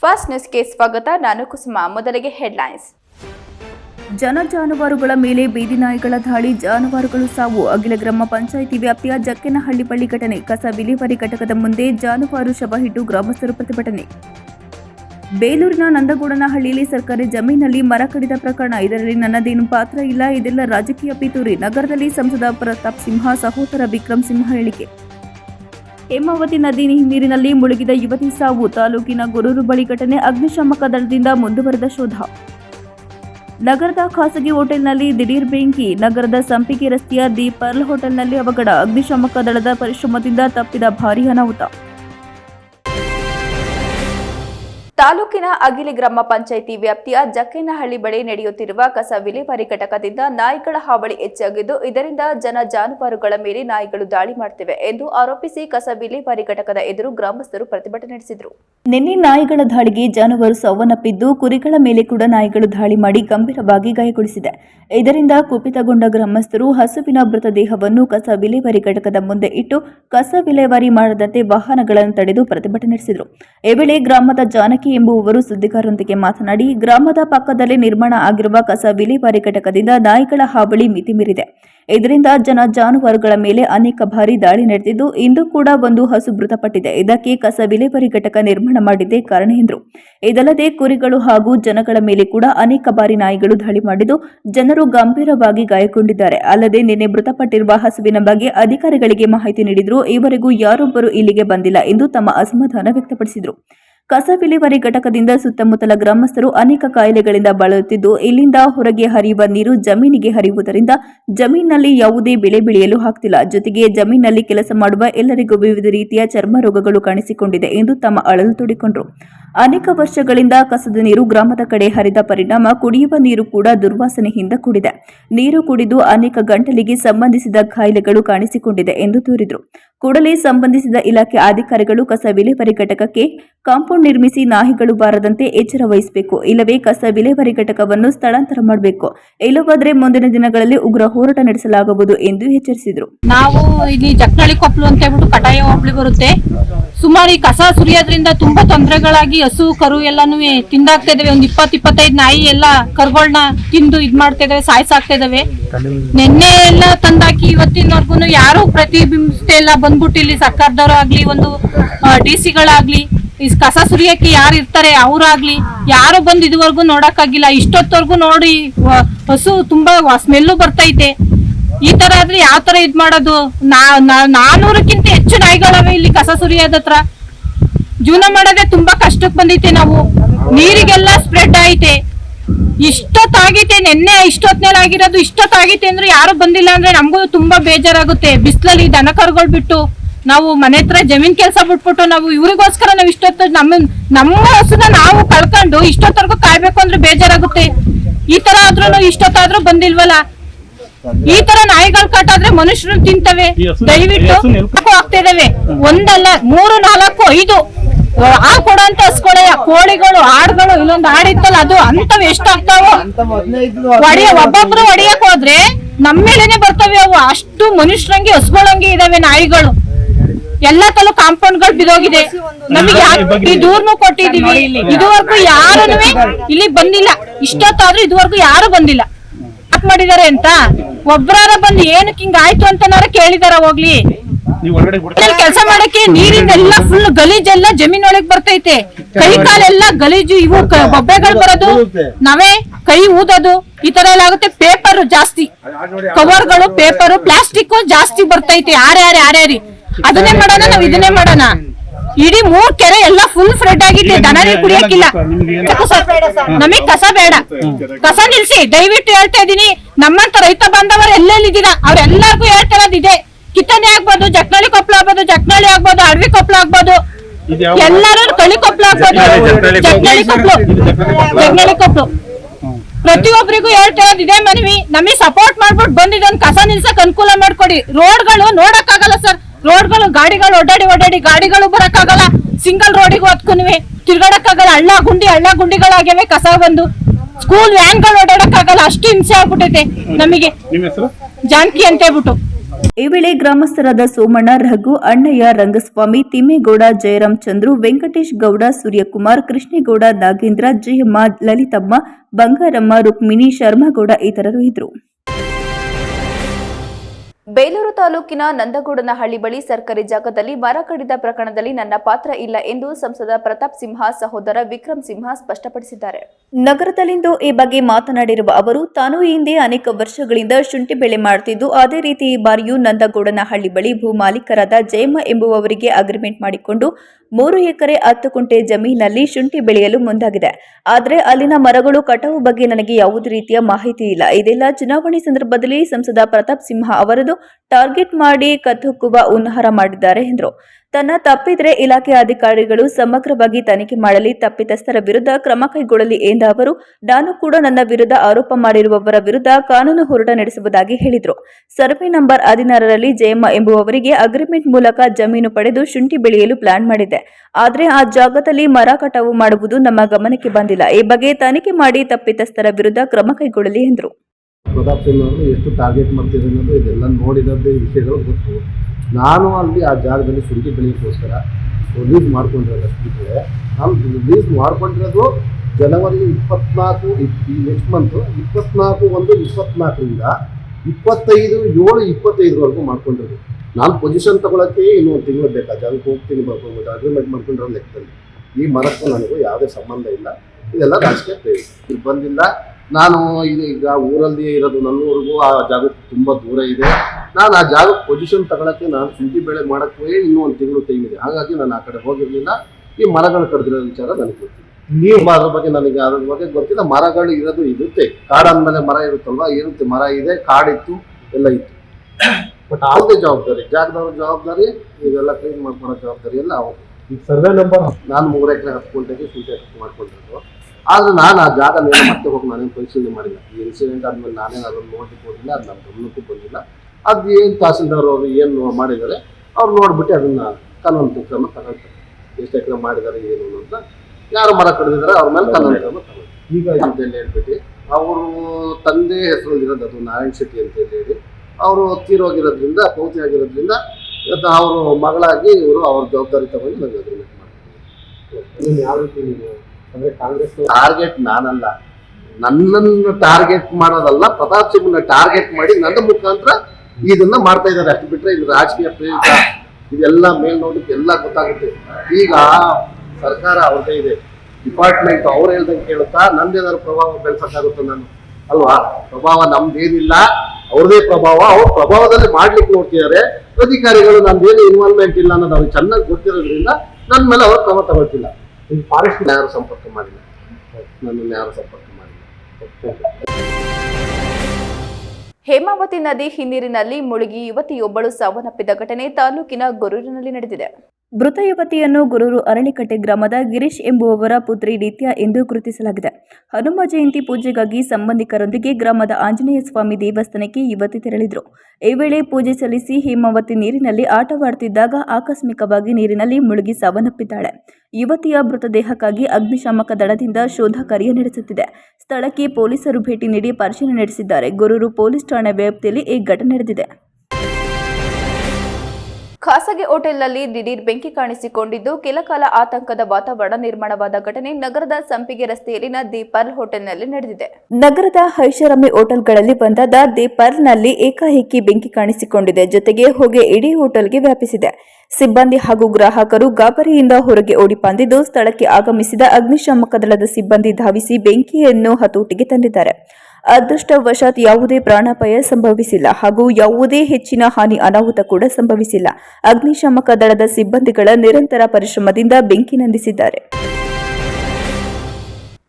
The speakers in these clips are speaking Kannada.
ಫಸ್ಟ್ ನ್ಯೂಸ್ಗೆ ಸ್ವಾಗತ. ನಾನು ಕುಸುಮ. ಮೊದಲಿಗೆ ಹೆಡ್ಲೈನ್ಸ್. ಜನ ಜಾನುವಾರುಗಳ ಮೇಲೆ ಬೀದಿ ನಾಯಿಗಳ ದಾಳಿ, ಜಾನುವಾರುಗಳು ಸಾವು. ಅಗಿಲ ಗ್ರಾಮ ಪಂಚಾಯಿತಿ ವ್ಯಾಪ್ತಿಯ ಜಕ್ಕೆನಹಳ್ಳಿ ಪಳ್ಳಿ ಘಟನೆ. ಕಸ ವಿಲೇವಾರಿ ಘಟಕದ ಮುಂದೆ ಜಾನುವಾರು ಶವ ಹಿಟ್ಟು ಗ್ರಾಮಸ್ಥರು ಪ್ರತಿಭಟನೆ. ಬೇಲೂರಿನ ನಂದಗೂಡನಹಳ್ಳಿಯಲ್ಲಿ ಸರ್ಕಾರಿ ಜಮೀನಲ್ಲಿ ಮರ ಕಡಿದ ಪ್ರಕರಣ. ಇದರಲ್ಲಿ ನನ್ನದೇನು ಪಾತ್ರ ಇಲ್ಲ. ಇದೆಲ್ಲ ರಾಜಕೀಯ ಪಿತೂರಿ. ನಗರದಲ್ಲಿ ಸಂಸದ ಪ್ರತಾಪ್ ಸಿಂಹ, ಸಹೋದರ ವಿಕ್ರಮ್ ಸಿಂಹ ಹೇಳಿಕೆ. ಹೇಮಾವತಿ ನದಿ ನೀರಿನಲ್ಲಿ ಮುಳುಗಿದ ಯುವತಿ ಸಾವು. ತಾಲೂಕಿನ ಗೊರೂರು ಬಳಿ ಘಟನೆ ಅಗ್ನಿಶಾಮಕ ದಳದಿಂದ ಮುಂದುವರೆದ ಶೋಧ. ನಗರದ ಖಾಸಗಿ ಹೋಟೆಲ್ನಲ್ಲಿ ದಿಢೀರ್ ಬೆಂಕಿ. ನಗರದ ಸಂಪಿಗೆ ರಸ್ತೆಯ ದಿ ಪರ್ಲ್ ಹೋಟೆಲ್ನಲ್ಲಿ ಅವಘಡ. ಅಗ್ನಿಶಾಮಕ ದಳದ ಪರಿಶ್ರಮದಿಂದ ತಪ್ಪಿದ ಭಾರೀ ಅನಾಹುತ. ತಾಲೂಕಿನ ಅಗಿಲಿ ಗ್ರಾಮ ಪಂಚಾಯಿತಿ ವ್ಯಾಪ್ತಿಯ ಜಕ್ಕೇನಹಳ್ಳಿ ಬಳಿ ನಡೆಯುತ್ತಿರುವ ಕಸ ವಿಲೇವಾರಿ ಘಟಕದಿಂದ ನಾಯಿಗಳ ಹಾವಳಿ ಹೆಚ್ಚಾಗಿದ್ದು, ಇದರಿಂದ ಜನ ಜಾನುವಾರುಗಳ ಮೇಲೆ ನಾಯಿಗಳು ದಾಳಿ ಮಾಡುತ್ತಿವೆ ಎಂದು ಆರೋಪಿಸಿ ಕಸ ವಿಲೇವಾರಿ ಘಟಕದ ಎದುರು ಗ್ರಾಮಸ್ಥರು ಪ್ರತಿಭಟನೆ ನಡೆಸಿದರು. ನಿನ್ನೆ ನಾಯಿಗಳ ದಾಳಿಗೆ ಜಾನುವಾರು ಸಾವನ್ನಪ್ಪಿದ್ದು, ಕುರಿಗಳ ಮೇಲೆ ಕೂಡ ನಾಯಿಗಳು ದಾಳಿ ಮಾಡಿ ಗಂಭೀರವಾಗಿ ಗಾಯಗೊಳಿಸಿದೆ. ಇದರಿಂದ ಕುಪಿತಗೊಂಡ ಗ್ರಾಮಸ್ಥರು ಹಸುವಿನ ಮೃತದೇಹವನ್ನು ಕಸ ವಿಲೇವಾರಿ ಘಟಕದ ಮುಂದೆ ಇಟ್ಟು ಕಸ ವಿಲೇವಾರಿ ಮಾಡದಂತೆ ವಾಹನಗಳನ್ನು ತಡೆದು ಪ್ರತಿಭಟನೆ ನಡೆಸಿದರು. ಈ ವೇಳೆ ಗ್ರಾಮದ ಜಾನಕಿ ಎಂಬುವವರು ಸುದ್ದಿಗಾರರೊಂದಿಗೆ ಮಾತನಾಡಿ, ಗ್ರಾಮದ ಪಕ್ಕದಲ್ಲಿ ನಿರ್ಮಾಣ ಆಗಿರುವ ಕಸ ವಿಲೇವಾರಿ ಘಟಕದಿಂದ ನಾಯಿಗಳ ಹಾವಳಿ ಮಿತಿ ಮೀರಿದೆ. ಇದರಿಂದ ಜನ ಜಾನುವಾರುಗಳ ಮೇಲೆ ಅನೇಕ ಬಾರಿ ದಾಳಿ ನಡೆದಿದ್ದು, ಇಂದು ಕೂಡ ಒಂದು ಹಸು ಮೃತಪಟ್ಟಿದೆ. ಇದಕ್ಕೆ ಕಸ ವಿಲೇವಾರಿ ಘಟಕ ನಿರ್ಮಾಣ ಮಾಡಿದ್ದೇ ಕಾರಣ ಎಂದರು. ಇದಲ್ಲದೆ, ಕುರಿಗಳು ಹಾಗೂ ಜನಗಳ ಮೇಲೆ ಕೂಡ ಅನೇಕ ಬಾರಿ ನಾಯಿಗಳು ದಾಳಿ ಮಾಡಿದ್ದು, ಜನರು ಗಂಭೀರವಾಗಿ ಗಾಯಗೊಂಡಿದ್ದಾರೆ. ಅಲ್ಲದೆ, ನಿನ್ನೆ ಮೃತಪಟ್ಟಿರುವ ಹಸುವಿನ ಬಗ್ಗೆ ಅಧಿಕಾರಿಗಳಿಗೆ ಮಾಹಿತಿ ನೀಡಿದ್ರು. ಈವರೆಗೂ ಯಾರೊಬ್ಬರು ಇಲ್ಲಿಗೆ ಬಂದಿಲ್ಲ ಎಂದು ತಮ್ಮ ಅಸಮಾಧಾನ ವ್ಯಕ್ತಪಡಿಸಿದರು. ಕಸ ವಿಲೇವಾರಿ ಘಟಕದಿಂದ ಸುತ್ತಮುತ್ತಲ ಗ್ರಾಮಸ್ಥರು ಅನೇಕ ಕಾಯಿಲೆಗಳಿಂದ ಬಳಲುತ್ತಿದ್ದು, ಇಲ್ಲಿಂದ ಹೊರಗೆ ಹರಿಯುವ ನೀರು ಜಮೀನಿಗೆ ಹರಿಯುವುದರಿಂದ ಜಮೀನಿನಲ್ಲಿ ಯಾವುದೇ ಬೆಳೆ ಬೆಳೆಯಲು ಆಗ್ತಿಲ್ಲ. ಜೊತೆಗೆ ಜಮೀನಿನಲ್ಲಿ ಕೆಲಸ ಮಾಡುವ ಎಲ್ಲರಿಗೂ ವಿವಿಧ ರೀತಿಯ ಚರ್ಮ ರೋಗಗಳು ಕಾಣಿಸಿಕೊಂಡಿದೆ ಎಂದು ತಮ್ಮ ಅಳಲು ತೋಡಿಕೊಂಡರು. ಅನೇಕ ವರ್ಷಗಳಿಂದ ಕಸದ ನೀರು ಗ್ರಾಮದ ಕಡೆ ಹರಿದ ಪರಿಣಾಮ ಕುಡಿಯುವ ನೀರು ಕೂಡ ದುರ್ವಾಸನೆಯಿಂದ ಕೂಡಿದೆ. ನೀರು ಕುಡಿದು ಅನೇಕ ಗಂಟಲಿಗೆ ಸಂಬಂಧಿಸಿದ ಕಾಯಿಲೆಗಳು ಕಾಣಿಸಿಕೊಂಡಿದೆ ಎಂದು ದೂರಿದರು. ಕೂಡಲೇ ಸಂಬಂಧಿಸಿದ ಇಲಾಖೆ ಅಧಿಕಾರಿಗಳು ಕಸ ವಿಲೇವಾರಿ ಘಟಕಕ್ಕೆ ಕಾಂಪೌಂಡ್ ನಿರ್ಮಿಸಿ ನಾಯಿಗಳು ಬಾರದಂತೆ ಎಚ್ಚರ ವಹಿಸಬೇಕು. ಇಲ್ಲವೇ ಕಸ ವಿಲೇವಾರಿ ಘಟಕವನ್ನು ಸ್ಥಳಾಂತರ ಮಾಡಬೇಕು. ಇಲ್ಲವಾದರೆ ಮುಂದಿನ ದಿನಗಳಲ್ಲಿ ಉಗ್ರ ಹೋರಾಟ ನಡೆಸಲಾಗುವುದು ಎಂದು ಎಚ್ಚರಿಸಿದರು. ನಾವು ಇಲ್ಲಿ ಜಕ್ನಳ್ಳಿ ಕೊಪ್ಪಲು ಅಂತ ಹೇಳ್ಬಿಟ್ಟು ಕಟಾಯ ಬರುತ್ತೆ. ಸುಮಾರು ಕಸ ಸುರಿಯೋದ್ರಿಂದ ತುಂಬಾ ತೊಂದರೆಗಳಾಗಿ ಹಸು, ಕರು ಎಲ್ಲಾನು ತಿಂದಾಗ್ತಾ ಇದಾವೆ. ಒಂದ್ ಇಪ್ಪತ್ ಇಪ್ಪತ್ತೈದ್ ನಾಯಿ ಎಲ್ಲ ಕರುಗಳನ್ನ ತಿಂದು ಇದ್ ಮಾಡ್ತಾ ಇದಾವೆ, ಸಾಯ್ಸಾಕ್ತಾ ಇದಾವೆ. ನಿನ್ನೆ ಎಲ್ಲ ತಂದಾಕಿ ಇವತ್ತಿನವರ್ಗುನು ಯಾರು ಪ್ರತಿಬಿಂಬಿಸ್ತಾ ಇಲ್ಲ. ಬಂದ್ಬಿಟ್ಟು ಇಲ್ಲಿ ಸರ್ಕಾರದವರು ಆಗ್ಲಿ, ಒಂದು ಡಿ ಸಿಗಳಾಗ್ಲಿ, ಈ ಕಸ ಸುರಿಯಕ್ಕೆ ಯಾರು ಇರ್ತಾರೆ, ಅವ್ರಾಗ್ಲಿ, ಯಾರು ಬಂದು ಇದುವರೆಗೂ ನೋಡಕ್ಕಾಗಿಲ್ಲ. ಇಷ್ಟೊತ್ತವರೆಗೂ ನೋಡಿ ಹಸು ತುಂಬಾ ಸ್ಮೆಲ್ಲು ಬರ್ತೈತೆ. ಈ ತರ ಆದ್ರೆ ಯಾವ ತರ ಇದ್ ಮಾಡೋದು? ನಾ- ನಾನೂರಕ್ಕಿಂತ ಹೆಚ್ಚು ನಾಯಿಗಳವೆ ಇಲ್ಲಿ ಕಸ ಸುರಿಯೋದತ್ರ ಜೀವನ ಮಾಡೋದೇ ತುಂಬಾ ಕಷ್ಟಕ್ಕೆ ಬಂದೈತೆ ನಾವು. ನೀರಿಗೆಲ್ಲ ಸ್ಪ್ರೆಡ್ ಐತೆ ಇಷ್ಟೊತ್ತಾಗೈತೆ ನೆನ್ನೆ ಇಷ್ಟೊತ್ನಲ್ಲಿ ಆಗಿರೋದು ಇಷ್ಟೊತ್ತಾಗೈತೆ ಅಂದ್ರೆ ಯಾರು ಬಂದಿಲ್ಲ ಅಂದ್ರೆ ನಮಗೂ ತುಂಬಾ ಬೇಜಾರಾಗುತ್ತೆ. ಬಿಸ್ಲಲ್ಲಿ ದನ ಕರುಗಳು ಬಿಟ್ಟು ನಾವು ಮನೆ ಹತ್ರ ಜಮೀನ್ ಕೆಲಸ ಬಿಟ್ಬಿಟ್ಟು ನಾವು ಇವ್ರಿಗೋಸ್ಕರ ನಾವು ಇಷ್ಟೊತ್ತು ನಮ್ಮ ನಮ್ಮ ಹಸುನ ನಾವು ಕಳ್ಕೊಂಡು ಇಷ್ಟೊತ್ತವರೆಗೂ ಕಾಯ್ಬೇಕು ಅಂದ್ರೆ ಬೇಜಾರಾಗುತ್ತೆ. ಈ ತರ ಆದ್ರೂ ಇಷ್ಟೊತ್ತಾದ್ರೂ ಬಂದಿಲ್ವಲ್ಲ? ಈ ತರ ನಾಯಿಗಳು ಕಟ್ಟಾದ್ರೆ ಮನುಷ್ಯರು ತಿಂತವೆ. ದಯವಿಟ್ಟು ಆಗ್ತಾ ಇದಾವೆ ಒಂದಲ್ಲ ಮೂರು ನಾಲ್ಕು ಐದು. ಆ ಕೊಡಂತ ಹಸ್ಕೊಳೆ ಕೋಳಿಗಳು ಆಡ್ಗಳು ಇಲ್ಲೊಂದು ಆಡಿತ್ತಲ್ಲ ಅದು ಅಂತವ್ ಎಷ್ಟಾಗ್ತಾವೋ? ಒಡೆಯ ಒಬ್ಬೊಬ್ರು ಒಡಿಯಕ್ ಹೋದ್ರೆ ನಮ್ಮ ಮೇಲೆನೆ ಬರ್ತವೆ ಅವು. ಅಷ್ಟು ಮನುಷ್ಯರಂಗೆ ಹಸ್ಗಳಂಗೆ ಇದಾವೆ ನಾಯಿಗಳು. ಎಲ್ಲಾ ತಲೂ ಕಾಂಪೌಂಡ್ಗಳು ಬಿದೋಗಿದೆ. ನಮಗೆ ಈ ದೂರ್ನು ಕೊಟ್ಟಿದೀವಿ? ಇದುವರೆಗೂ ಯಾರು ಇಲ್ಲಿ ಬಂದಿಲ್ಲ. ಇಷ್ಟೊತ್ತಾದ್ರೂ ಇದುವರೆಗೂ ಯಾರು ಬಂದಿಲ್ಲ. ಯಾಕ್ ಮಾಡಿದಾರೆ ಅಂತ? ಒಬ್ರಾರ ಬಂದು ಏನಕ್ಕೆ ಹಿಂಗ ಆಯ್ತು ಅಂತನಾರ ಕೇಳಿದಾರ ಹೋಗ್ಲಿ. ನೀವು ಒಳಗಡೆ ಬಿಡ್ತೀರಾ? ಕೆಲಸ ಮಾಡಕ್ಕೆ ನೀರಿಂದೆಲ್ಲ ಫುಲ್ ಗಲೀಜೆಲ್ಲ ಜಮೀನ್ ಒಳಗ್ ಬರ್ತೈತೆ. ಕೈ ಕಾಲೆಲ್ಲ ಗಲೀಜು ಇವು ಕ- ಬೊಬ್ಬೆಗಳು ಬರೋದು ನಾವೇ ಕೈ ಊದೋದು ಈ ತರ ಎಲ್ಲ ಆಗುತ್ತೆ. ಪೇಪರ್ ಜಾಸ್ತಿ. ಕವರ್ಗಳು ಪೇಪರ್ ಪ್ಲಾಸ್ಟಿಕ್ ಜಾಸ್ತಿ ಬರ್ತೈತೆ. ಯಾರ್ಯಾರು ಯಾರ್ಯಾರಿ ಅದನ್ನೇ ಮಾಡೋಣ ನಾವ್ ಇದನ್ನೇ ಮಾಡೋಣ. ಇಡೀ ಮೂರ್ ಕೆರೆ ಎಲ್ಲ ಫುಲ್ ಫ್ರೆಡ್ ಆಗಿದೆ. ದನನೇ ಕುಡಿಯಕ್ಕಿಲ್ಲ. ನಮಗ್ ಕಸ ಬೇಡ ಕಸ ನಿಲ್ಸಿ. ದಯವಿಟ್ಟು ಹೇಳ್ತಾ ಇದೀನಿ ನಮ್ಮಂತ ರೈತ ಬಾಂಧವರು ಎಲ್ಲೆಲ್ಲಿದ್ದೀರಾ? ಅವ್ರೆಲ್ಲರಿಗೂ ಹೇಳ್ತಾ ಇರೋದು ಇದೆ. ಕಿತ್ತನೆ ಆಗ್ಬೋದು ಜಕ್ನಳ್ಳಿ ಕೊಪ್ಪಳ ಆಗ್ಬೋದು ಜಕ್ನಳ್ಳಿ ಆಗ್ಬೋದು ಅಡವಿ ಕೊಪ್ಪಳ ಆಗ್ಬೋದು. ಎಲ್ಲರೂ ಕಳಿ ಕೊಪ್ಪಳ ಆಗ್ಬೋದು. ಜಕ್ನಳ್ಳಿ ಕೊಪ್ಪಳು ಪ್ರತಿ ಜಕ್ನಳ್ಳಿ ಕೊಪ್ಪಳ. ಪ್ರತಿಯೊಬ್ಬರಿಗೂ ಹೇಳ್ತಾ ಇರೋದು ಇದೇ ಮನವಿ. ನಮಗೆ ಸಪೋರ್ಟ್ ಮಾಡ್ಬಿಟ್ಟು ಬಂದಿದ್ದೊಂದು ಕಸ ನಿಲ್ಸಕ್ ಅನುಕೂಲ ಮಾಡ್ಕೊಡಿ. ರೋಡ್ಗಳು ನೋಡಕ್ಕಾಗಲ್ಲ ಸರ್. ರೋಡ್ಗಳು ಗಾಡಿಗಳು ಓಡಾಡಿ ಓಡಾಡಿ ಗಾಡಿಗಳು ಬರಕ್ಕಾಗಲ್ಲ. ಸಿಂಗಲ್ ರೋಡಿಗೆ ಹೊತ್ಕೊನ್ವಿ. ತಿರ್ಗಾಡಕ್ಕಾಗಲ್ಲ. ಹಳ್ಳ ಗುಂಡಿ ಹಳ್ಳ ಗುಂಡಿಗಳಾಗ್ಯವೆ ಕಸ ಬಂದು. ಸ್ಕೂಲ್ ವ್ಯಾನ್ಗಳು ಓಡಾಡಕ್ಕಾಗಲ್ಲ. ಅಷ್ಟು ಹಿಂಸೆ ಆಗ್ಬಿಟ್ಟೈತೆ ನಮಗೆ. ಜಾನಕಿ ಅಂತ ಹೇಳ್ಬಿಟ್ಟು ಈ ವೇಳೆ ಗ್ರಾಮಸ್ಥರಾದ ಸೋಮಣ್ಣ, ರಘು, ಅಣ್ಣಯ್ಯ, ರಂಗಸ್ವಾಮಿ, ತಿಮ್ಮೇಗೌಡ, ಜಯರಾಮ್ ಚಂದ್ರು, ವೆಂಕಟೇಶ್ ಗೌಡ, ಸೂರ್ಯಕುಮಾರ್, ಕೃಷ್ಣೇಗೌಡ, ನಾಗೇಂದ್ರ, ಜಯಮ್ಮ, ಲಲಿತಮ್ಮ, ಬಂಗಾರಮ್ಮ, ರುಕ್ಮಿಣಿ, ಶರ್ಮಗೌಡ ಇತರರು ಇದ್ದರು. ಬೇಲೂರು ತಾಲೂಕಿನ ನಂದಗೂಡನಹಳ್ಳಿ ಬಳಿ ಸರ್ಕಾರಿ ಜಾಗದಲ್ಲಿ ಮರ ಕಡಿದ ಪ್ರಕರಣದಲ್ಲಿ ನನ್ನ ಪಾತ್ರ ಇಲ್ಲ ಎಂದು ಸಂಸದ ಪ್ರತಾಪ್ ಸಿಂಹ ಸಹೋದರ ವಿಕ್ರಮ್ ಸಿಂಹ ಸ್ಪಷ್ಟಪಡಿಸಿದ್ದಾರೆ. ನಗರದಲ್ಲಿಂದು ಈ ಬಗ್ಗೆ ಮಾತನಾಡಿರುವ ಅವರು, ತಾನು ಹಿಂದೆ ಅನೇಕ ವರ್ಷಗಳಿಂದ ಶುಂಠಿ ಬೆಳೆ ಮಾಡುತ್ತಿದ್ದು ಅದೇ ರೀತಿ ಈ ಬಾರಿಯೂ ನಂದಗೂಡನಹಳ್ಳಿ ಬಳಿ ಭೂ ಮಾಲೀಕರಾದ ಜಯಮ್ಮ ಎಂಬುವವರಿಗೆ ಅಗ್ರಿಮೆಂಟ್ ಮಾಡಿಕೊಂಡು ಮೂರು ಎಕರೆ ಹತ್ತು ಕುಂಟೆ ಜಮೀನಲ್ಲಿ ಶುಂಠಿ ಬೆಳೆಯಲು ಮುಂದಾಗಿದೆ. ಆದರೆ ಅಲ್ಲಿನ ಮರಗಳು ಕಟಾವು ಬಗ್ಗೆ ನನಗೆ ಯಾವುದೇ ರೀತಿಯ ಮಾಹಿತಿ ಇಲ್ಲ. ಇದೆಲ್ಲ ಚುನಾವಣೆ ಸಂದರ್ಭದಲ್ಲಿ ಸಂಸದ ಪ್ರತಾಪ್ ಸಿಂಹ ಟಾರ್ಗೆಟ್ ಮಾಡಿ ಕತ್ತುಕ್ಕುವ ಉನ್ನಾರ ಮಾಡಿದ್ದಾರೆ ಎಂದರು. ತನ್ನ ತಪ್ಪಿದ್ರೆ ಇಲಾಖೆ ಅಧಿಕಾರಿಗಳು ಸಮಗ್ರವಾಗಿ ತನಿಖೆ ಮಾಡಲಿ, ತಪ್ಪಿತಸ್ಥರ ವಿರುದ್ಧ ಕ್ರಮ ಕೈಗೊಳ್ಳಲಿ ಎಂದ ಅವರು, ನಾನು ಕೂಡ ನನ್ನ ವಿರುದ್ಧ ಆರೋಪ ಮಾಡಿರುವವರ ವಿರುದ್ಧ ಕಾನೂನು ಹೋರಾಟ ನಡೆಸುವುದಾಗಿ ಹೇಳಿದರು. ಸರ್ವೆ ನಂಬರ್ ಹದಿನಾರರಲ್ಲಿ ಜಯಮ್ಮ ಎಂಬುವವರಿಗೆ ಅಗ್ರಿಮೆಂಟ್ ಮೂಲಕ ಜಮೀನು ಪಡೆದು ಶುಂಠಿ ಬೆಳೆಯಲು ಪ್ಲಾನ್ ಮಾಡಿದೆ ಆದರೆ ಆ ಜಾಗದಲ್ಲಿ ಮರ ಕಟಾವು ಮಾಡುವುದು ನಮ್ಮ ಗಮನಕ್ಕೆ ಬಂದಿಲ್ಲ. ಈ ಬಗ್ಗೆ ತನಿಖೆ ಮಾಡಿ ತಪ್ಪಿತಸ್ಥರ ವಿರುದ್ಧ ಕ್ರಮ ಕೈಗೊಳ್ಳಲಿ ಎಂದರು. ಪ್ರತಾಪ್ ಸಿಂಗ್ ಎಷ್ಟು ಟಾರ್ಗೆಟ್ ಮಾಡ್ತಿದ್ರು ಅನ್ನೋದು ಇದೆಲ್ಲ ನೋಡಿರೋದೇ ವಿಷಯಗಳು ಗೊತ್ತು. ನಾನು ಅಲ್ಲಿ ಆ ಜಾಗದಲ್ಲಿ ಶುಂಠಿ ಬೆಳೆಯೋಕ್ಕೋಸ್ಕರ ರಿಲೀಸ್ ಮಾಡ್ಕೊಂಡಿರೋದು ಅಷ್ಟಿದ್ರೆ ನಾನು ರಿಲೀಸ್ ಮಾಡ್ಕೊಂಡಿರೋದು ಜನವರಿ ಇಪ್ಪತ್ನಾಲ್ಕು, ಈ ನೆಕ್ಸ್ಟ್ ಮಂತು ಇಪ್ಪತ್ನಾಲ್ಕು ಒಂದು ಇಪ್ಪತ್ನಾಲ್ಕರಿಂದ ಇಪ್ಪತ್ತೈದು, ಏಳು ಇಪ್ಪತ್ತೈದರವರೆಗೂ ಮಾಡ್ಕೊಂಡಿರೋದು. ನಾನು ಪೊಸಿಷನ್ ತಗೊಳಕ್ಕೆ ಇನ್ನೂ ಒಂದು ತಿಂಗಳು ಬೇಕಾ? ಜಾಗಕ್ಕೆ ಹೋಗ್ತೀನಿ, ಬರ್ಬೋದು ಅಗ್ರಿಮೆಂಟ್ ಮಾಡ್ಕೊಂಡಿರೋ ಲೆಕ್ಕದಲ್ಲಿ. ಈ ಮರಕ್ಕೂ ನನಗೂ ಯಾವುದೇ ಸಂಬಂಧ ಇಲ್ಲ. ಇದೆಲ್ಲ ರಾಜಕೀಯ ಪ್ರೇರಿತ ಇಲ್ಲಿ ಬಂದಿಲ್ಲ. ನಾನು ಇದು ಈಗ ಊರಲ್ಲಿ ಇರೋದು ನನ್ನ ಊರಿಗೂ ಆ ಜಾಗಕ್ಕೆ ತುಂಬ ದೂರ ಇದೆ. ನಾನು ಆ ಜಾಗಕ್ಕೆ ಪೊಸಿಷನ್ ತಗೊಳಕ್ಕೆ ನಾನು ಶುಂಠಿ ಬೆಳೆ ಮಾಡೋಕ್ಕೆ ಇನ್ನೂ ಒಂದು ತಿಂಗಳು ಟೈಮ್ ಇದೆ. ಹಾಗಾಗಿ ನಾನು ಆ ಕಡೆ ಹೋಗಿರಲಿಲ್ಲ. ಈ ಮರಗಳು ಕಡ್ದಿರೋ ವಿಚಾರ ನನಗೆ ಗೊತ್ತಿಲ್ಲ. ನೀವು ಅದ್ರ ಬಗ್ಗೆ ನನಗೆ ಅದ್ರ ಬಗ್ಗೆ ಗೊತ್ತಿಲ್ಲ. ಮರಗಳು ಇರೋದು ಇರುತ್ತೆ. ಕಾಡಂದಮೇಲೆ ಮರ ಇರುತ್ತಲ್ವಾ? ಇರುತ್ತೆ. ಮರ ಇದೆ ಕಾಡಿತ್ತು ಎಲ್ಲ ಇತ್ತು. ಬಟ್ ಅವ್ರದ್ದೇ ಜವಾಬ್ದಾರಿ. ಜಾಗದವ್ರ ಜವಾಬ್ದಾರಿ ಇದೆಲ್ಲ ಕ್ಲೀನ್ ಮಾಡ್ಕೊಳೋ ಜವಾಬ್ದಾರಿ ಎಲ್ಲ ಅವ್ರು ಈಗ ಸರ್ವೆ ನಂಬರ್ ನಾನು ಮೂರು ಎಕರೆ ಹತ್ತು ಗಂಟೆಗೆ ಮಾಡ್ಕೊಂಡಿರೋದು. ಆದ್ರೆ ನಾನು ಆ ಜಾಗ ಮೇಲೆ ಮತ್ತೆ ಹೋಗಿ ನಾನೇನು ಪರಿಶೀಲನೆ ಮಾಡಿಲ್ಲ. ಈ ಇನ್ಸಿಡೆಂಟ್ ಆದ್ಮೇಲೆ ನಾನೇನು ಅದನ್ನು ನೋಡ್ಲಿಕ್ಕೆ ಹೋಗಿಲ್ಲ ಅದು ನನ್ನ ಗಮನಕ್ಕೂ ಬಂದಿಲ್ಲ. ಅದು ಏನು ತಹಸೀಲ್ದಾರ್ ಅವರು ಏನು ಮಾಡಿದ್ದಾರೆ ಅವ್ರು ನೋಡ್ಬಿಟ್ಟು ಅದನ್ನ ಕಾನೂನು ಕ್ರಮ ತಗೊಳ್ತಾರೆ ಎಷ್ಟು ಎಕರೆ ಮಾಡಿದ್ದಾರೆ ಏನು ಅಂತ ಯಾರು ಮರ ಕಡಿದಿದ್ದಾರೆ ಅವ್ರ ಮೇಲೆ ಕಾನೂನು ಕ್ರಮ ತಗೊಳ್ತಾರೆ ಈಗ ಅಂತೇಳಿ ಹೇಳ್ಬಿಟ್ಟು ಅವರು ತಂದೆ ಹೆಸರು ಇರೋದು ಅದು ನಾರಾಯಣ್ ಶೆಟ್ಟಿ ಅಂತ ಹೇಳಿ ಅವರು ತೀರೋಗಿರೋದ್ರಿಂದ ಪೌತಿ ಆಗಿರೋದ್ರಿಂದ ಇವತ್ತು ಅವರು ಮಗಳಾಗಿ ಇವರು ಅವ್ರ ಜವಾಬ್ದಾರಿ ತಗೊಂಡು ನನಗೆ ಅಗ್ರಿಮೆಂಟ್ ಮಾಡ್ತಾರೆ ನೀನು ಯಾವ ರೀತಿ ನೀವು ಅಂದ್ರೆ ಕಾಂಗ್ರೆಸ್ ಟಾರ್ಗೆಟ್ ನಾನಲ್ಲ. ನನ್ನನ್ನು ಟಾರ್ಗೆಟ್ ಮಾಡೋದಲ್ಲ ಪ್ರತಾಪ್ ಸಿಂಗ್ನ ಟಾರ್ಗೆಟ್ ಮಾಡಿ ನನ್ನ ಮುಖಾಂತರ ಇದನ್ನ ಮಾಡ್ತಾ ಇದ್ದಾರೆ. ಅಷ್ಟು ಬಿಟ್ರೆ ಇದು ರಾಜಕೀಯ ಪ್ರೇರಿತ ಇದೆಲ್ಲ ಮೇಲ್ನೋಟಕ್ಕೆ ಎಲ್ಲ ಗೊತ್ತಾಗುತ್ತೆ. ಈಗ ಸರ್ಕಾರ ಅವ್ರದ್ದೇ ಇದೆ. ಡಿಪಾರ್ಟ್ಮೆಂಟ್ ಅವ್ರು ಹೇಳ್ದಂಗೆ ಕೇಳುತ್ತಾ ನಂದೇನಾದ್ರು ಪ್ರಭಾವ ಬೆಳ್ಸಕ್ಕಾಗುತ್ತೆ ನಾನು? ಅಲ್ವಾ? ಪ್ರಭಾವ ನಮ್ದೇನಿಲ್ಲ ಅವ್ರದೇ ಪ್ರಭಾವ ಅವ್ರ ಪ್ರಭಾವದಲ್ಲಿ ಮಾಡ್ಲಿಕ್ಕೆ ನೋಡ್ತಿದ್ದಾರೆ ಅಧಿಕಾರಿಗಳು ನಮ್ದೇನು ಇನ್ವಾಲ್ವ್ಮೆಂಟ್ ಇಲ್ಲ ಅನ್ನೋದು ಅವ್ರಿಗೆ ಚೆನ್ನಾಗಿ ಗೊತ್ತಿರೋದ್ರಿಂದ ನನ್ನ ಮೇಲೆ ಅವ್ರು ಕ್ರಮ ತಗೊಳ್ತಿಲ್ಲ. ಈಗ ಫಾರೆಸ್ಟ್ ಯಾರು ಸಂಪರ್ಕ ಮಾಡಿಲ್ಲ. ನನ್ನನ್ನು ಯಾರು ಸಂಪರ್ಕ ಮಾಡಿಲ್ಲ. ಹೇಮಾವತಿ ನದಿ ಹಿನ್ನೀರಿನಲ್ಲಿ ಮುಳುಗಿ ಯುವತಿಯೊಬ್ಬಳು ಸಾವನ್ನಪ್ಪಿದ ಘಟನೆ ತಾಲೂಕಿನ ಗೊರೂರಿನಲ್ಲಿ ನಡೆದಿದೆ. ಮೃತ ಯುವತಿಯನ್ನು ಗುರೂರು ಅರಳಿಕಟ್ಟೆ ಗ್ರಾಮದ ಗಿರೀಶ್ ಎಂಬುವವರ ಪುತ್ರಿ ನಿತ್ಯ ಎಂದು ಗುರುತಿಸಲಾಗಿದೆ. ಹನುಮ ಜಯಂತಿ ಪೂಜೆಗಾಗಿ ಸಂಬಂಧಿಕರೊಂದಿಗೆ ಗ್ರಾಮದ ಆಂಜನೇಯ ಸ್ವಾಮಿ ದೇವಸ್ಥಾನಕ್ಕೆ ಯುವತಿ ತೆರಳಿದ್ರು. ಈ ವೇಳೆ ಪೂಜೆ ಸಲ್ಲಿಸಿ ಹೇಮಾವತಿ ನೀರಿನಲ್ಲಿ ಆಟವಾಡುತ್ತಿದ್ದಾಗ ಆಕಸ್ಮಿಕವಾಗಿ ನೀರಿನಲ್ಲಿ ಮುಳುಗಿ ಸಾವನ್ನಪ್ಪಿದ್ದಾಳೆ. ಯುವತಿಯ ಮೃತದೇಹಕ್ಕಾಗಿ ಅಗ್ನಿಶಾಮಕ ದಳದಿಂದ ಶೋಧ ಕಾರ್ಯ ನಡೆಸುತ್ತಿದೆ. ಸ್ಥಳಕ್ಕೆ ಪೊಲೀಸರು ಭೇಟಿ ನೀಡಿ ಪರಿಶೀಲನೆ ನಡೆಸಿದ್ದಾರೆ. ಗುರೂರು ಪೊಲೀಸ್ ಠಾಣೆ ವ್ಯಾಪ್ತಿಯಲ್ಲಿ ಈ ಘಟನೆ ನಡೆದಿದೆ. ಖಾಸಗಿ ಹೋಟೆಲ್ನಲ್ಲಿ ದಿಢೀರ್ ಬೆಂಕಿ ಕಾಣಿಸಿಕೊಂಡಿದ್ದು, ಕೆಲಕಾಲ ಆತಂಕದ ವಾತಾವರಣ ನಿರ್ಮಾಣವಾದ ಘಟನೆ ನಗರದ ಸಂಪಿಗೆ ರಸ್ತೆಯಲ್ಲಿನ ದಿ ಪರ್ಲ್ ಹೋಟೆಲ್ನಲ್ಲಿ ನಡೆದಿದೆ. ನಗರದ ಹೈಷರಮ್ಮಿ ಹೋಟೆಲ್ಗಳಲ್ಲಿ ಬಂದಾದ ದಿ ಪರ್ಲ್ನಲ್ಲಿ ಏಕಾಏಕಿ ಬೆಂಕಿ ಕಾಣಿಸಿಕೊಂಡಿದೆ. ಜೊತೆಗೆ ಹೊಗೆ ಇಡೀ ಹೋಟೆಲ್ಗೆ ವ್ಯಾಪಿಸಿದೆ. ಸಿಬ್ಬಂದಿ ಹಾಗೂ ಗ್ರಾಹಕರು ಗಾಬರಿಯಿಂದ ಹೊರಗೆ ಓಡಿ ಬಂದಿದ್ದು, ಸ್ಥಳಕ್ಕೆ ಆಗಮಿಸಿದ ಅಗ್ನಿಶಾಮಕ ದಳದ ಸಿಬ್ಬಂದಿ ಧಾವಿಸಿ ಬೆಂಕಿಯನ್ನು ಹತೋಟಿಗೆ ತಂದಿದ್ದಾರೆ. ಅದೃಷ್ಟವಶಾತ್ ಯಾವುದೇ ಪ್ರಾಣಾಪಾಯ ಸಂಭವಿಸಿಲ್ಲ ಹಾಗೂ ಯಾವುದೇ ಹೆಚ್ಚಿನ ಹಾನಿ ಅನಾಹುತ ಕೂಡ ಸಂಭವಿಸಿಲ್ಲ. ಅಗ್ನಿಶಾಮಕ ದಳದ ಸಿಬ್ಬಂದಿಗಳ ನಿರಂತರ ಪರಿಶ್ರಮದಿಂದ ಬೆಂಕಿ ನಂದಿಸಿದ್ದಾರೆ.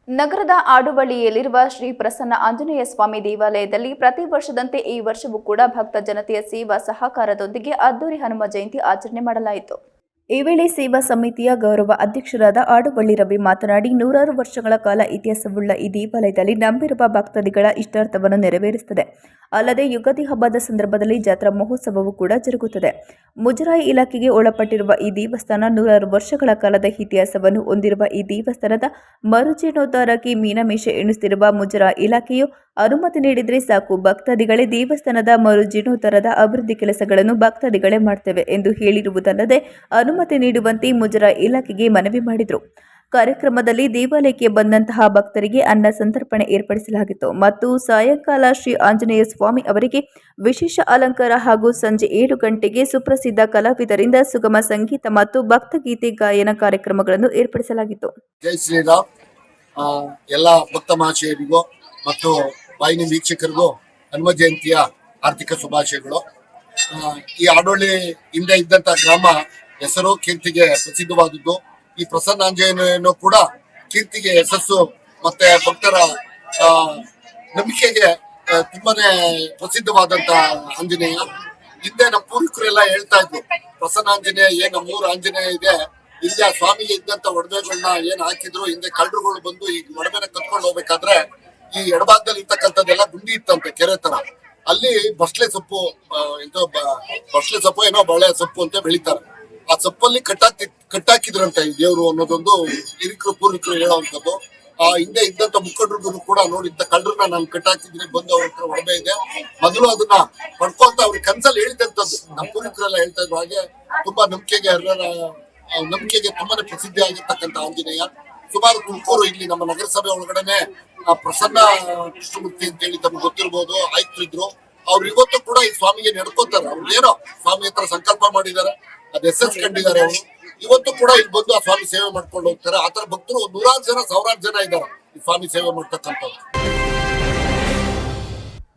ನಗರದ ಆಡುವಳ್ಳಿಯಲ್ಲಿರುವ ಶ್ರೀ ಪ್ರಸನ್ನ ಆಂಜನೇಯ ಸ್ವಾಮಿ ದೇವಾಲಯದಲ್ಲಿ ಪ್ರತಿ ವರ್ಷದಂತೆ ಈ ವರ್ಷವೂ ಕೂಡ ಭಕ್ತ ಜನತೆಯ ಸೇವಾ ಸಹಕಾರದೊಂದಿಗೆ ಅದ್ದೂರಿ ಹನುಮ ಜಯಂತಿ ಆಚರಣೆ ಮಾಡಲಾಯಿತು. ಈ ವೇಳೆ ಸೇವಾ ಸಮಿತಿಯ ಗೌರವ ಅಧ್ಯಕ್ಷರಾದ ಆಡುಬಳ್ಳಿ ರವಿ ಮಾತನಾಡಿ, ನೂರಾರು ವರ್ಷಗಳ ಕಾಲ ಇತಿಹಾಸವುಳ್ಳ ಈ ದೇವಾಲಯದಲ್ಲಿ ನಂಬಿರುವ ಭಕ್ತಾದಿಗಳ ಇಷ್ಟಾರ್ಥವನ್ನು ನೆರವೇರಿಸುತ್ತದೆ. ಅಲ್ಲದೆ ಯುಗಾದಿ ಹಬ್ಬದ ಸಂದರ್ಭದಲ್ಲಿ ಜಾತ್ರಾ ಮಹೋತ್ಸವವು ಕೂಡ ಜರುಗುತ್ತದೆ. ಮುಜರಾಯಿ ಇಲಾಖೆಗೆ ಒಳಪಟ್ಟಿರುವ ಈ ದೇವಸ್ಥಾನ ನೂರಾರು ವರ್ಷಗಳ ಕಾಲದ ಇತಿಹಾಸವನ್ನು ಹೊಂದಿರುವ ಈ ದೇವಸ್ಥಾನದ ಮರುಜೀರ್ಣೋದ್ಧಾರಕ್ಕೆ ಮೀನಮೇಷ ಎಣಿಸುತ್ತಿರುವ ಮುಜರಾಯಿ ಇಲಾಖೆಯು ಅನುಮತಿ ನೀಡಿದರೆ ಸಾಕು. ಭಕ್ತಾದಿಗಳೇ ದೇವಸ್ಥಾನದ ಮರು ಜೀರ್ಣೋತ್ತರದ ಅಭಿವೃದ್ಧಿ ಕೆಲಸಗಳನ್ನು ಭಕ್ತಾದಿಗಳೇ ಮಾಡ್ತೇವೆ ಎಂದು ಹೇಳಿರುವುದಲ್ಲದೆ ಅನುಮತಿ ನೀಡುವಂತೆ ಮುಜರಾ ಇಲಾಖೆಗೆ ಮನವಿ ಮಾಡಿದರು. ಕಾರ್ಯಕ್ರಮದಲ್ಲಿ ದೇವಾಲಯಕ್ಕೆ ಬಂದಂತಹ ಭಕ್ತರಿಗೆ ಅನ್ನ ಸಂತರ್ಪಣೆ ಏರ್ಪಡಿಸಲಾಗಿತ್ತು. ಮತ್ತು ಸಾಯಂಕಾಲ ಶ್ರೀ ಆಂಜನೇಯ ಸ್ವಾಮಿ ಅವರಿಗೆ ವಿಶೇಷ ಅಲಂಕಾರ ಹಾಗೂ ಸಂಜೆ ಏಳು ಗಂಟೆಗೆ ಸುಪ್ರಸಿದ್ಧ ಕಲಾವಿದರಿಂದ ಸುಗಮ ಸಂಗೀತ ಮತ್ತು ಭಕ್ತಗೀತೆ ಗಾಯನ ಕಾರ್ಯಕ್ರಮಗಳನ್ನು ಏರ್ಪಡಿಸಲಾಗಿತ್ತು. ಜೈ ಶ್ರೀರಾಮ್. ಎಲ್ಲ ಭಕ್ತ ಮಹಾಶಯರಿಗೂ ಮತ್ತು ವಾಹಿನಿ ವೀಕ್ಷಕರಿಗೂ ಹನುಮ ಜಯಂತಿಯ ಆರ್ಥಿಕ ಶುಭಾಶಯಗಳು. ಈ ಆಡೋಳಿ ಹಿಂದೆ ಇದ್ದಂತ ಗ್ರಾಮ ಹೆಸರು ಕೀರ್ತಿಗೆ ಪ್ರಸಿದ್ಧವಾದದ್ದು. ಈ ಪ್ರಸನ್ನಾಂಜನೇಯನು ಕೂಡ ಕೀರ್ತಿಗೆ ಯಶಸ್ಸು ಮತ್ತೆ ಭಕ್ತರ ನಂಬಿಕೆಗೆ ತುಂಬಾನೇ ಪ್ರಸಿದ್ಧವಾದಂತ ಆಂಜನೇಯ. ಹಿಂದೆ ನಮ್ಮ ಪೂರ್ವಿಕರೆಲ್ಲ ಹೇಳ್ತಾ ಇದ್ರು, ಪ್ರಸನ್ನಾಂಜನೇಯ ಏನ್ ನಮ್ಮೂರು ಆಂಜನೇಯ ಇದೆ. ಹಿಂದೆ ಸ್ವಾಮಿಗೆ ಇದ್ದಂತ ಒಡವೆಗಳನ್ನ ಏನ್ ಹಾಕಿದ್ರು, ಹಿಂದೆ ಕಳ್ಳರುಗಳು ಬಂದು ಈ ಒಡವೆನ ಕತ್ಕೊಂಡು ಹೋಗ್ಬೇಕಾದ್ರೆ ಈ ಎಡಭಾಗದಲ್ಲಿ ಇರ್ತಕ್ಕಂಥದ್ದೆಲ್ಲ ಗುಂಡಿ ಇತ್ತಂತೆ, ಕೆರೆ ತರ. ಅಲ್ಲಿ ಬಸ್ಲೆ ಸೊಪ್ಪು ಎಂತೋ ಬಸ್ಲೆ ಸೊಪ್ಪು ಏನೋ ಬಳೆ ಸೊಪ್ಪು ಅಂತ ಬೆಳಿತಾರೆ. ಆ ಸೊಪ್ಪಲ್ಲಿ ಕಟ್ಟಾಕಿ, ಕಟ್ಟಾಕಿದ್ರಂತೆ ಈ ದೇವ್ರು ಅನ್ನೋದೊಂದು ಹಿರಿಕರು, ಪೂರ್ವಿಕರು ಹೇಳೋವಂಥದ್ದು. ಆ, ಹಿಂದೆ ಇದ್ದಂತ ಮುಖಂಡರಿಗೂ ಕೂಡ ನೋಡಿದ್ದ ಕಳ್ಳರನ್ನ ನಾನು ಕಟ್ಟಾಕಿದ್ರೆ ಬಂದು ಅವ್ರ ಹತ್ರ ಒಡವೆ ಇದೆ. ಮೊದಲು ಅದನ್ನ ಪಡ್ಕೊಂತ ಅವ್ರಿಗೆ ಕನ್ಸಲ್ಲಿ ಹೇಳಿದಂತದ್ದು ನಮ್ಮ ಪೂರ್ವಿಕರೆಲ್ಲ ಹೇಳ್ತಾ ಇದ್ರು ಹಾಗೆ ತುಂಬಾ ನಂಬಿಕೆಗೆ ನಂಬಿಕೆಗೆ ತುಂಬಾನೇ ಪ್ರಸಿದ್ಧಿ ಆಗಿರ್ತಕ್ಕಂಥ ಆಂಜನೇಯ. ಸುಮಾರು ತುಮಕೂರು ಇಲ್ಲಿ ನಮ್ಮ ನಗರಸಭೆ ಒಳಗಡೆನೆ ಪ್ರಸನ್ನ ಕೃಷ್ಣಮೂರ್ತಿ ಅಂತ ಹೇಳಿ ತಮ್ಗೆ ಗೊತ್ತಿರ್ಬೋದು ಆಯುಕ್ತರಿದ್ರು ಅವ್ರು ಇವತ್ತು ಕೂಡ ಈ ಸ್ವಾಮಿಗೆ ನಡ್ಕೋತಾರೆ. ಅವ್ರು ಏನೋ ಸ್ವಾಮಿ ಹತ್ರ ಸಂಕಲ್ಪ ಮಾಡಿದ್ದಾರೆ ಅದ್ ಎಸ್ ಕಂಡಿದ್ದಾರೆ ಅವರು. ಇವತ್ತು ಕೂಡ ಇಲ್ಲಿ ಬಂದು ಆ ಸ್ವಾಮಿ ಸೇವೆ ಮಾಡ್ಕೊಂಡು ಹೋಗ್ತಾರೆ. ಆತರ ಭಕ್ತರು ನೂರಾರು ಜನ, ಸಾವಿರಾರು ಜನ ಇದ್ದಾರೆ ಈ ಸ್ವಾಮಿ ಸೇವೆ ಮಾಡ್ತಕ್ಕಂಥವ್ರು.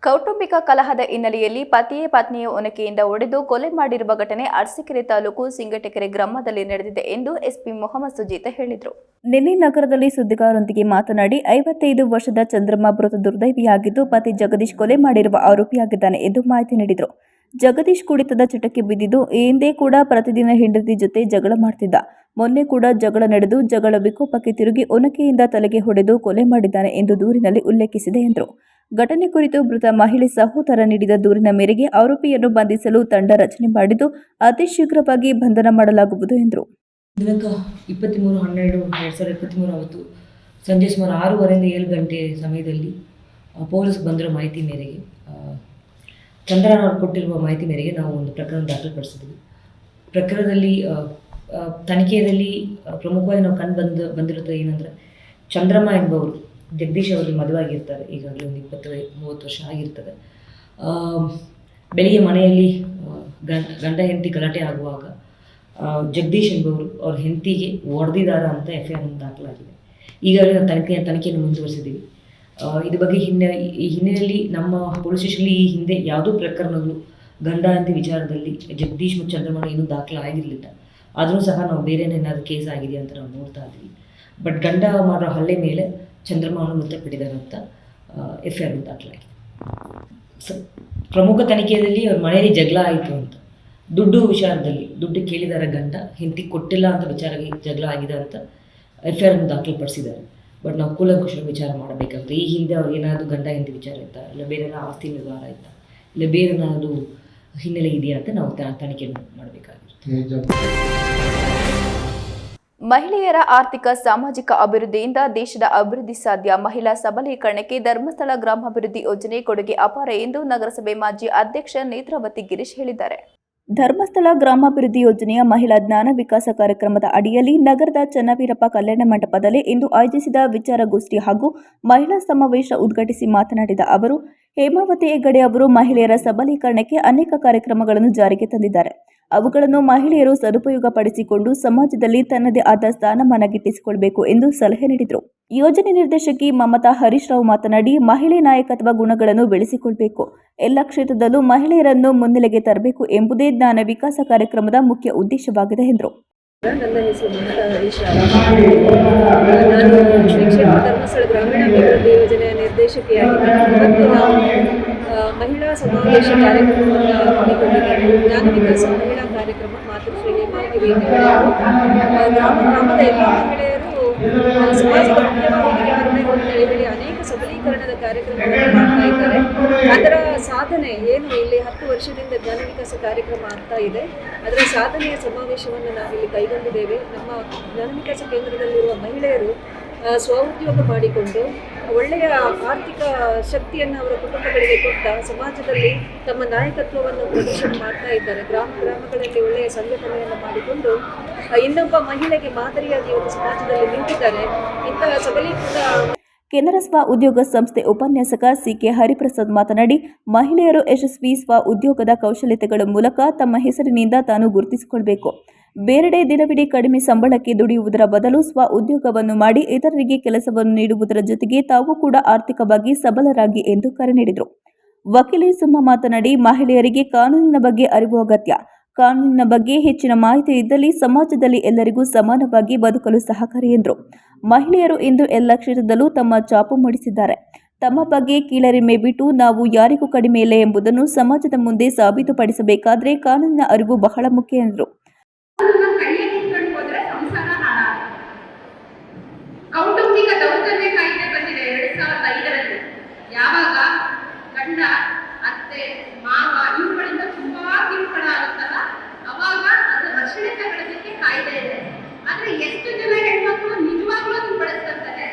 ಕೌಟುಂಬಿಕ ಕಲಹದ ಹಿನ್ನೆಲೆಯಲ್ಲಿ ಪತಿಯೇ ಪತ್ನಿಯ ಒನಕೆಯಿಂದ ಒಡೆದು ಕೊಲೆ ಮಾಡಿರುವ ಘಟನೆ ಅರಸೀಕೆರೆ ತಾಲೂಕು ಸಿಂಗಟಕೆರೆ ಗ್ರಾಮದಲ್ಲಿ ನಡೆದಿದೆ ಎಂದು ಎಸ್ಪಿ ಮೊಹಮ್ಮದ್ ಸುಜೀತ ಹೇಳಿದರು. ನಿನ್ನೆ ನಗರದಲ್ಲಿ ಸುದ್ದಿಗಾರರೊಂದಿಗೆ ಮಾತನಾಡಿ, ಐವತ್ತೈದು ವರ್ಷದ ಚಂದ್ರಮ್ಮ ಮೃತ ದುರ್ದೈವಿಯಾಗಿದ್ದು ಪತಿ ಜಗದೀಶ್ ಕೊಲೆ ಮಾಡಿರುವ ಆರೋಪಿಯಾಗಿದ್ದಾನೆ ಎಂದು ಮಾಹಿತಿ ನೀಡಿದರು. ಜಗದೀಶ್ ಕುಡಿತದ ಚಟಕ್ಕೆ ಬಿದ್ದಿದ್ದು, ಹಿಂದೆ ಕೂಡ ಪ್ರತಿದಿನ ಹೆಂಡತಿ ಜೊತೆ ಜಗಳ ಮಾಡ್ತಿದ್ದ. ಮೊನ್ನೆ ಕೂಡ ಜಗಳ ನಡೆದು, ಜಗಳ ವಿಕೋಪಕ್ಕೆ ತಿರುಗಿ ಒನಕೆಯಿಂದ ತಲೆಗೆ ಹೊಡೆದು ಕೊಲೆ ಮಾಡಿದ್ದಾನೆ ಎಂದು ದೂರಿನಲ್ಲಿ ಉಲ್ಲೇಖಿಸಿದೆ ಎಂದರು. ಘಟನೆ ಕುರಿತು ಮೃತ ಮಹಿಳೆ ಸಹೋದರ ನೀಡಿದ ದೂರಿನ ಮೇರೆಗೆ ಆರೋಪಿಯನ್ನು ಬಂಧಿಸಲು ತಂಡ ರಚನೆ ಮಾಡಿದ್ದು, ಅತಿ ಶೀಘ್ರವಾಗಿ ಬಂಧನ ಮಾಡಲಾಗುವುದು ಎಂದರು. ದಿನಾಂಕ ಇಪ್ಪತ್ತ್ಮೂರು ಹನ್ನೆರಡು, ಎರಡು ಸಾವಿರದ ಅವತ್ತು ಸಂಜೆ ಸುಮಾರು ಆರೂವರೆಯಿಂದ ಏಳು ಗಂಟೆ ಸಮಯದಲ್ಲಿ ಪೊಲೀಸ್ ಬಂದರು ಮಾಹಿತಿ ಮೇರೆಗೆ. ಚಂದ್ರನ್ ಅವರು ಕೊಟ್ಟಿರುವ ಮಾಹಿತಿ ಮೇರೆಗೆ ನಾವು ಒಂದು ಪ್ರಕರಣ ದಾಖಲುಪಡಿಸಿದ್ವಿ. ಪ್ರಕರಣದಲ್ಲಿ ತನಿಖೆಯಲ್ಲಿ ಪ್ರಮುಖವಾಗಿ ನಾವು ಕಂಡು ಬಂದು, ಬಂದಿರೋದು ಏನಂದರೆ, ಚಂದ್ರಮ್ಮ ಎಂಬವರು, ಜಗದೀಶ್ ಅವರಿಗೆ ಮದುವೆ ಆಗಿರ್ತಾರೆ ಈಗಾಗಲೇ ಒಂದು ಇಪ್ಪತ್ತು, ಮೂವತ್ತು ವರ್ಷ ಆಗಿರ್ತದೆ. ಬೆಳಿಗ್ಗೆ ಮನೆಯಲ್ಲಿ ಗಂಡ ಹೆಂಡತಿ ಗಲಾಟೆ ಆಗುವಾಗ ಜಗದೀಶ್ ಎಂಬವರು ಅವ್ರ ಹೆಂಡತಿಗೆ ಹೊಡೆದಿದ್ದಾರೆ ಅಂತ ಎಫ್ ಐ ಆರ್ ದಾಖಲಾಗಿದೆ. ಈಗಾಗಲೇ ನಾವು ತನಿಖೆ, ತನಿಖೆಯನ್ನು ಮುಂದುವರಿಸಿದ್ದೀವಿ. ಇದ್ರ ಬಗ್ಗೆ ಹಿನ್ನೆ, ಈ ಹಿನ್ನೆಲೆಯಲ್ಲಿ ನಮ್ಮ ಪೊಲೀಸ್ ಸ್ಟೇಷನಲ್ಲಿ ಈ ಹಿಂದೆ ಯಾವುದೋ ಪ್ರಕರಣಗಳು, ಗಂಡ ಅಂತ ವಿಚಾರದಲ್ಲಿ ಜಗದೀಶ್ ಮತ್ತು ಚಂದ್ರಮಣ ಇನ್ನೂ ದಾಖಲೆ ಆಗಿರಲಿಲ್ಲ ಆದರೂ ಸಹ ನಾವು ಬೇರೆ ಏನಾದರೂ ಕೇಸ್ ಆಗಿದೆ ಅಂತ ನಾವು ನೋಡ್ತಾ ಇದ್ವಿ. ಬಟ್ ಗಂಡ ಮಾಡೋ ಹಲ್ಲೆ ಮೇಲೆ ಚಂದ್ರಮಾನ ಮೃತಪಟ್ಟಿದ್ದಾರೆ ಅಂತ ಎಫ್ ಐ ಆರ್ ದಾಖಲಾಗಿದೆ. ಸ, ಪ್ರಮುಖ ತನಿಖೆಯಲ್ಲಿ ಅವ್ರ ಮನೆಯಲ್ಲಿ ಜಗಳ ಆಯಿತು ಅಂತ. ದುಡ್ಡು ವಿಚಾರದಲ್ಲಿ, ದುಡ್ಡು ಕೇಳಿದಾರೆ ಗಂಡ, ಹೆಂಡತಿ ಕೊಟ್ಟಿಲ್ಲ ಅಂತ ವಿಚಾರ ಜಗಳ ಆಗಿದೆ ಅಂತ ಎಫ್ ಐ ಆರ್ ದಾಖಲುಪಡಿಸಿದ್ದಾರೆ. ಬಟ್ ನಾವು ಕೂಲಂಕುಷ ವಿಚಾರ ಮಾಡಬೇಕಾಗುತ್ತೆ ಈ ಹಿಂದೆ ಅವ್ರು ಏನಾದರೂ ಗಂಡ ಹೆಂಡತಿ ವಿಚಾರ ಇತ್ತಾ? ಇಲ್ಲ ಬೇರೆ ಆಸ್ತಿ ನಿರ್ಧಾರ ಇತ್ತಾ? ಇಲ್ಲ ಬೇರೆ ಏನಾದರೂ ಹಿನ್ನೆಲೆ ಇದೆಯಾ ಅಂತ ನಾವು ತನಿಖೆ ಮಾಡಬೇಕಾಗಿರುತ್ತೆ. ಮಹಿಳೆಯರ ಆರ್ಥಿಕ, ಸಾಮಾಜಿಕ ಅಭಿವೃದ್ಧಿಯಿಂದ ದೇಶದ ಅಭಿವೃದ್ಧಿ ಸಾಧ್ಯ. ಮಹಿಳಾ ಸಬಲೀಕರಣಕ್ಕೆ ಧರ್ಮಸ್ಥಳ ಗ್ರಾಮಾಭಿವೃದ್ಧಿ ಯೋಜನೆ ಕೊಡುಗೆ ಅಪಾರ ಎಂದು ನಗರಸಭೆ ಮಾಜಿ ಅಧ್ಯಕ್ಷ ನೇತ್ರಾವತಿ ಗಿರೀಶ್ ಹೇಳಿದ್ದಾರೆ. ಧರ್ಮಸ್ಥಳ ಗ್ರಾಮಾಭಿವೃದ್ಧಿ ಯೋಜನೆಯ ಮಹಿಳಾ ಜ್ಞಾನ ವಿಕಾಸ ಕಾರ್ಯಕ್ರಮದ ಅಡಿಯಲ್ಲಿ ನಗರದ ಚನ್ನವೀರಪ್ಪ ಕಲ್ಯಾಣ ಮಂಟಪದಲ್ಲಿ ಇಂದು ಆಯೋಜಿಸಿದ ವಿಚಾರಗೋಷ್ಠಿ ಹಾಗೂ ಮಹಿಳಾ ಸಮಾವೇಶ ಉದ್ಘಾಟಿಸಿ ಮಾತನಾಡಿದ ಅವರು, ಹೇಮಾವತಿ ಹೆಗಡೆ ಅವರು ಮಹಿಳೆಯರ ಸಬಲೀಕರಣಕ್ಕೆ ಅನೇಕ ಕಾರ್ಯಕ್ರಮಗಳನ್ನು ಜಾರಿಗೆ ತಂದಿದ್ದಾರೆ. ಅವುಗಳನ್ನು ಮಹಿಳೆಯರು ಸದುಪಯೋಗ ಪಡಿಸಿಕೊಂಡು ಸಮಾಜದಲ್ಲಿ ತನ್ನದೇ ಆದ ಸ್ಥಾನಮಾನ ಗಿಟ್ಟಿಸಿಕೊಳ್ಳಬೇಕು ಎಂದು ಸಲಹೆ ನೀಡಿದರು. ಯೋಜನೆ ನಿರ್ದೇಶಕಿ ಮಮತಾ ಹರೀಶ್ ರಾವ್ ಮಾತನಾಡಿ, ಮಹಿಳೆ ನಾಯಕತ್ವ ಗುಣಗಳನ್ನು ಬೆಳೆಸಿಕೊಳ್ಳಬೇಕು ಎಲ್ಲ ಕ್ಷೇತ್ರದಲ್ಲೂ ಮಹಿಳೆಯರನ್ನು ಮುನ್ನೆಲೆಗೆ ತರಬೇಕು ಎಂಬುದೇ ಜ್ಞಾನ ವಿಕಾಸ ಕಾರ್ಯಕ್ರಮದ ಮುಖ್ಯ ಉದ್ದೇಶವಾಗಿದೆ ಎಂದರು. ನನ್ನ ಹೆಸರು ಮಮತಾ ಹರೀಶ್ ನಾನು ಶ್ರೀ ಕ್ಷೇತ್ರ ಧರ್ಮಸ್ಥಳ ಗ್ರಾಮೀಣಾಭಿವೃದ್ಧಿ ಯೋಜನೆಯ ನಿರ್ದೇಶಕಿಯಾಗಿದ್ದೇನೆ ಇವತ್ತು ನಾವು ಮಹಿಳಾ ಸಮಾವೇಶ ಕಾರ್ಯಕ್ರಮವನ್ನು ಹಮ್ಮಿಕೊಂಡಿದ್ದೇವೆ ಜ್ಞಾನ ವಿಕಾಸ ಮಹಿಳಾ ಕಾರ್ಯಕ್ರಮ ಮಾತೃಶ್ರೀ ಹೇಮಾವತಿ ವೇದಿಕೆ ಗ್ರಾಮ ಗ್ರಾಮದ ಎಲ್ಲ ಮಹಿಳೆಯರು ಸಮಾಜದ ಅಂತೇಳಿ ಹೇಳಿ ಅನೇಕ ಸಬಲೀಕರಣದ ಕಾರ್ಯಕ್ರಮಗಳನ್ನು ಮಾಡ್ತಾ ಅದರ ಸಾಧನೆ ಏನು? ಇಲ್ಲಿ ಹತ್ತು ವರ್ಷದಿಂದ ಜ್ಞಾನ ವಿಕಾಸ ಕಾರ್ಯಕ್ರಮ ಆಗ್ತಾ ಇದೆ. ಅದರ ಸಾಧನೆಯ ಸಮಾವೇಶವನ್ನು ನಾವಿಲ್ಲಿ ಕೈಗೊಂಡಿದ್ದೇವೆ. ನಮ್ಮ ಜ್ಞಾನ ವಿಕಾಸ ಕೇಂದ್ರದಲ್ಲಿರುವ ಮಹಿಳೆಯರು ಸ್ವ ಉದ್ಯೋಗ ಮಾಡಿಕೊಂಡು ಒಳ್ಳೆಯ ಆರ್ಥಿಕ ಶಕ್ತಿಯನ್ನು ಅವರ ಕುಟುಂಬಗಳಿಗೆ ಕೊಟ್ಟ ಸಮಾಜದಲ್ಲಿ ತಮ್ಮ ನಾಯಕತ್ವವನ್ನು ಪ್ರದರ್ಶನ ಮಾಡ್ತಾ ಇದ್ದಾರೆ. ಗ್ರಾಮ ಗ್ರಾಮಗಳಲ್ಲಿ ಒಳ್ಳೆಯ ಸಂಘಟನೆಯನ್ನು ಮಾಡಿಕೊಂಡು ಇನ್ನೊಬ್ಬ ಮಹಿಳೆಗೆ ಮಾದರಿಯಾಗಿ ಇವತ್ತು ಸಮಾಜದಲ್ಲಿ ನಿಂತಿದ್ದಾರೆ. ಇಂತಹ ಸಬಲೀಕೃತ ಕೇಂದ್ರ ಸ್ವ ಉದ್ಯೋಗ ಸಂಸ್ಥೆ ಉಪನ್ಯಾಸಕ ಸಿಕೆ ಹರಿಪ್ರಸಾದ್ ಮಾತನಾಡಿ, ಮಹಿಳೆಯರು ಯಶಸ್ವಿ ಸ್ವ ಉದ್ಯೋಗದ ಕೌಶಲ್ಯತೆಗಳ ಮೂಲಕ ತಮ್ಮ ಹೆಸರಿನಿಂದ ತಾನು ಗುರುತಿಸಿಕೊಳ್ಬೇಕು. ಬೇರೆಡೆ ದಿನವಿಡೀ ಕಡಿಮೆ ಸಂಬಳಕ್ಕೆ ದುಡಿಯುವುದರ ಬದಲು ಸ್ವ ಉದ್ಯೋಗವನ್ನು ಮಾಡಿ ಇತರರಿಗೆ ಕೆಲಸವನ್ನು ನೀಡುವುದರ ಜೊತೆಗೆ ತಾವು ಕೂಡ ಆರ್ಥಿಕವಾಗಿ ಸಬಲರಾಗಿ ಎಂದು ಕರೆ ನೀಡಿದರು. ವಕೀಲೆ ಸುಮ್ಮ ಮಾತನಾಡಿ, ಮಹಿಳೆಯರಿಗೆ ಕಾನೂನಿನ ಬಗ್ಗೆ ಅರಿವು ಅಗತ್ಯ. ಕಾನೂನಿನ ಬಗ್ಗೆ ಹೆಚ್ಚಿನ ಮಾಹಿತಿ ಇದ್ದಲ್ಲಿ ಸಮಾಜದಲ್ಲಿ ಎಲ್ಲರಿಗೂ ಸಮಾನವಾಗಿ ಬದುಕಲು ಸಹಕಾರಿ ಎಂದರು. ಮಹಿಳೆಯರು ಇಂದು ಎಲ್ಲ ಕ್ಷೇತ್ರದಲ್ಲೂ ತಮ್ಮ ಚಾಪು ಮೂಡಿಸಿದ್ದಾರೆ. ತಮ್ಮ ಬಗ್ಗೆ ಕೀಳರಿಮೆ ಬಿಟ್ಟು ನಾವು ಯಾರಿಗೂ ಕಡಿಮೆ ಇಲ್ಲ ಎಂಬುದನ್ನು ಸಮಾಜದ ಮುಂದೆ ಸಾಬೀತುಪಡಿಸಬೇಕಾದರೆ ಕಾನೂನಿನ ಅರಿವು ಬಹಳ ಮುಖ್ಯ ಎಂದರು. ಯಾವಾಗ ಗಂಡ, ಅತ್ತೆ, ಮಾವ ಇವುಗಳಿಂದ ತುಂಬಾ ಕಿರುಕುಳ ಅವಾಗ ತಗೊಳ್ಳೋದಕ್ಕೆ ಕಾಯ್ದೆ ಇದೆ. ಆದ್ರೆ ಎಷ್ಟು ಜನ ಹೆಣ್ಮಕ್ಳು ನಿಜವಾಗ್ಲೂ ಅದನ್ನ ಬಳಸ್ಕೊಂತಾರೆ?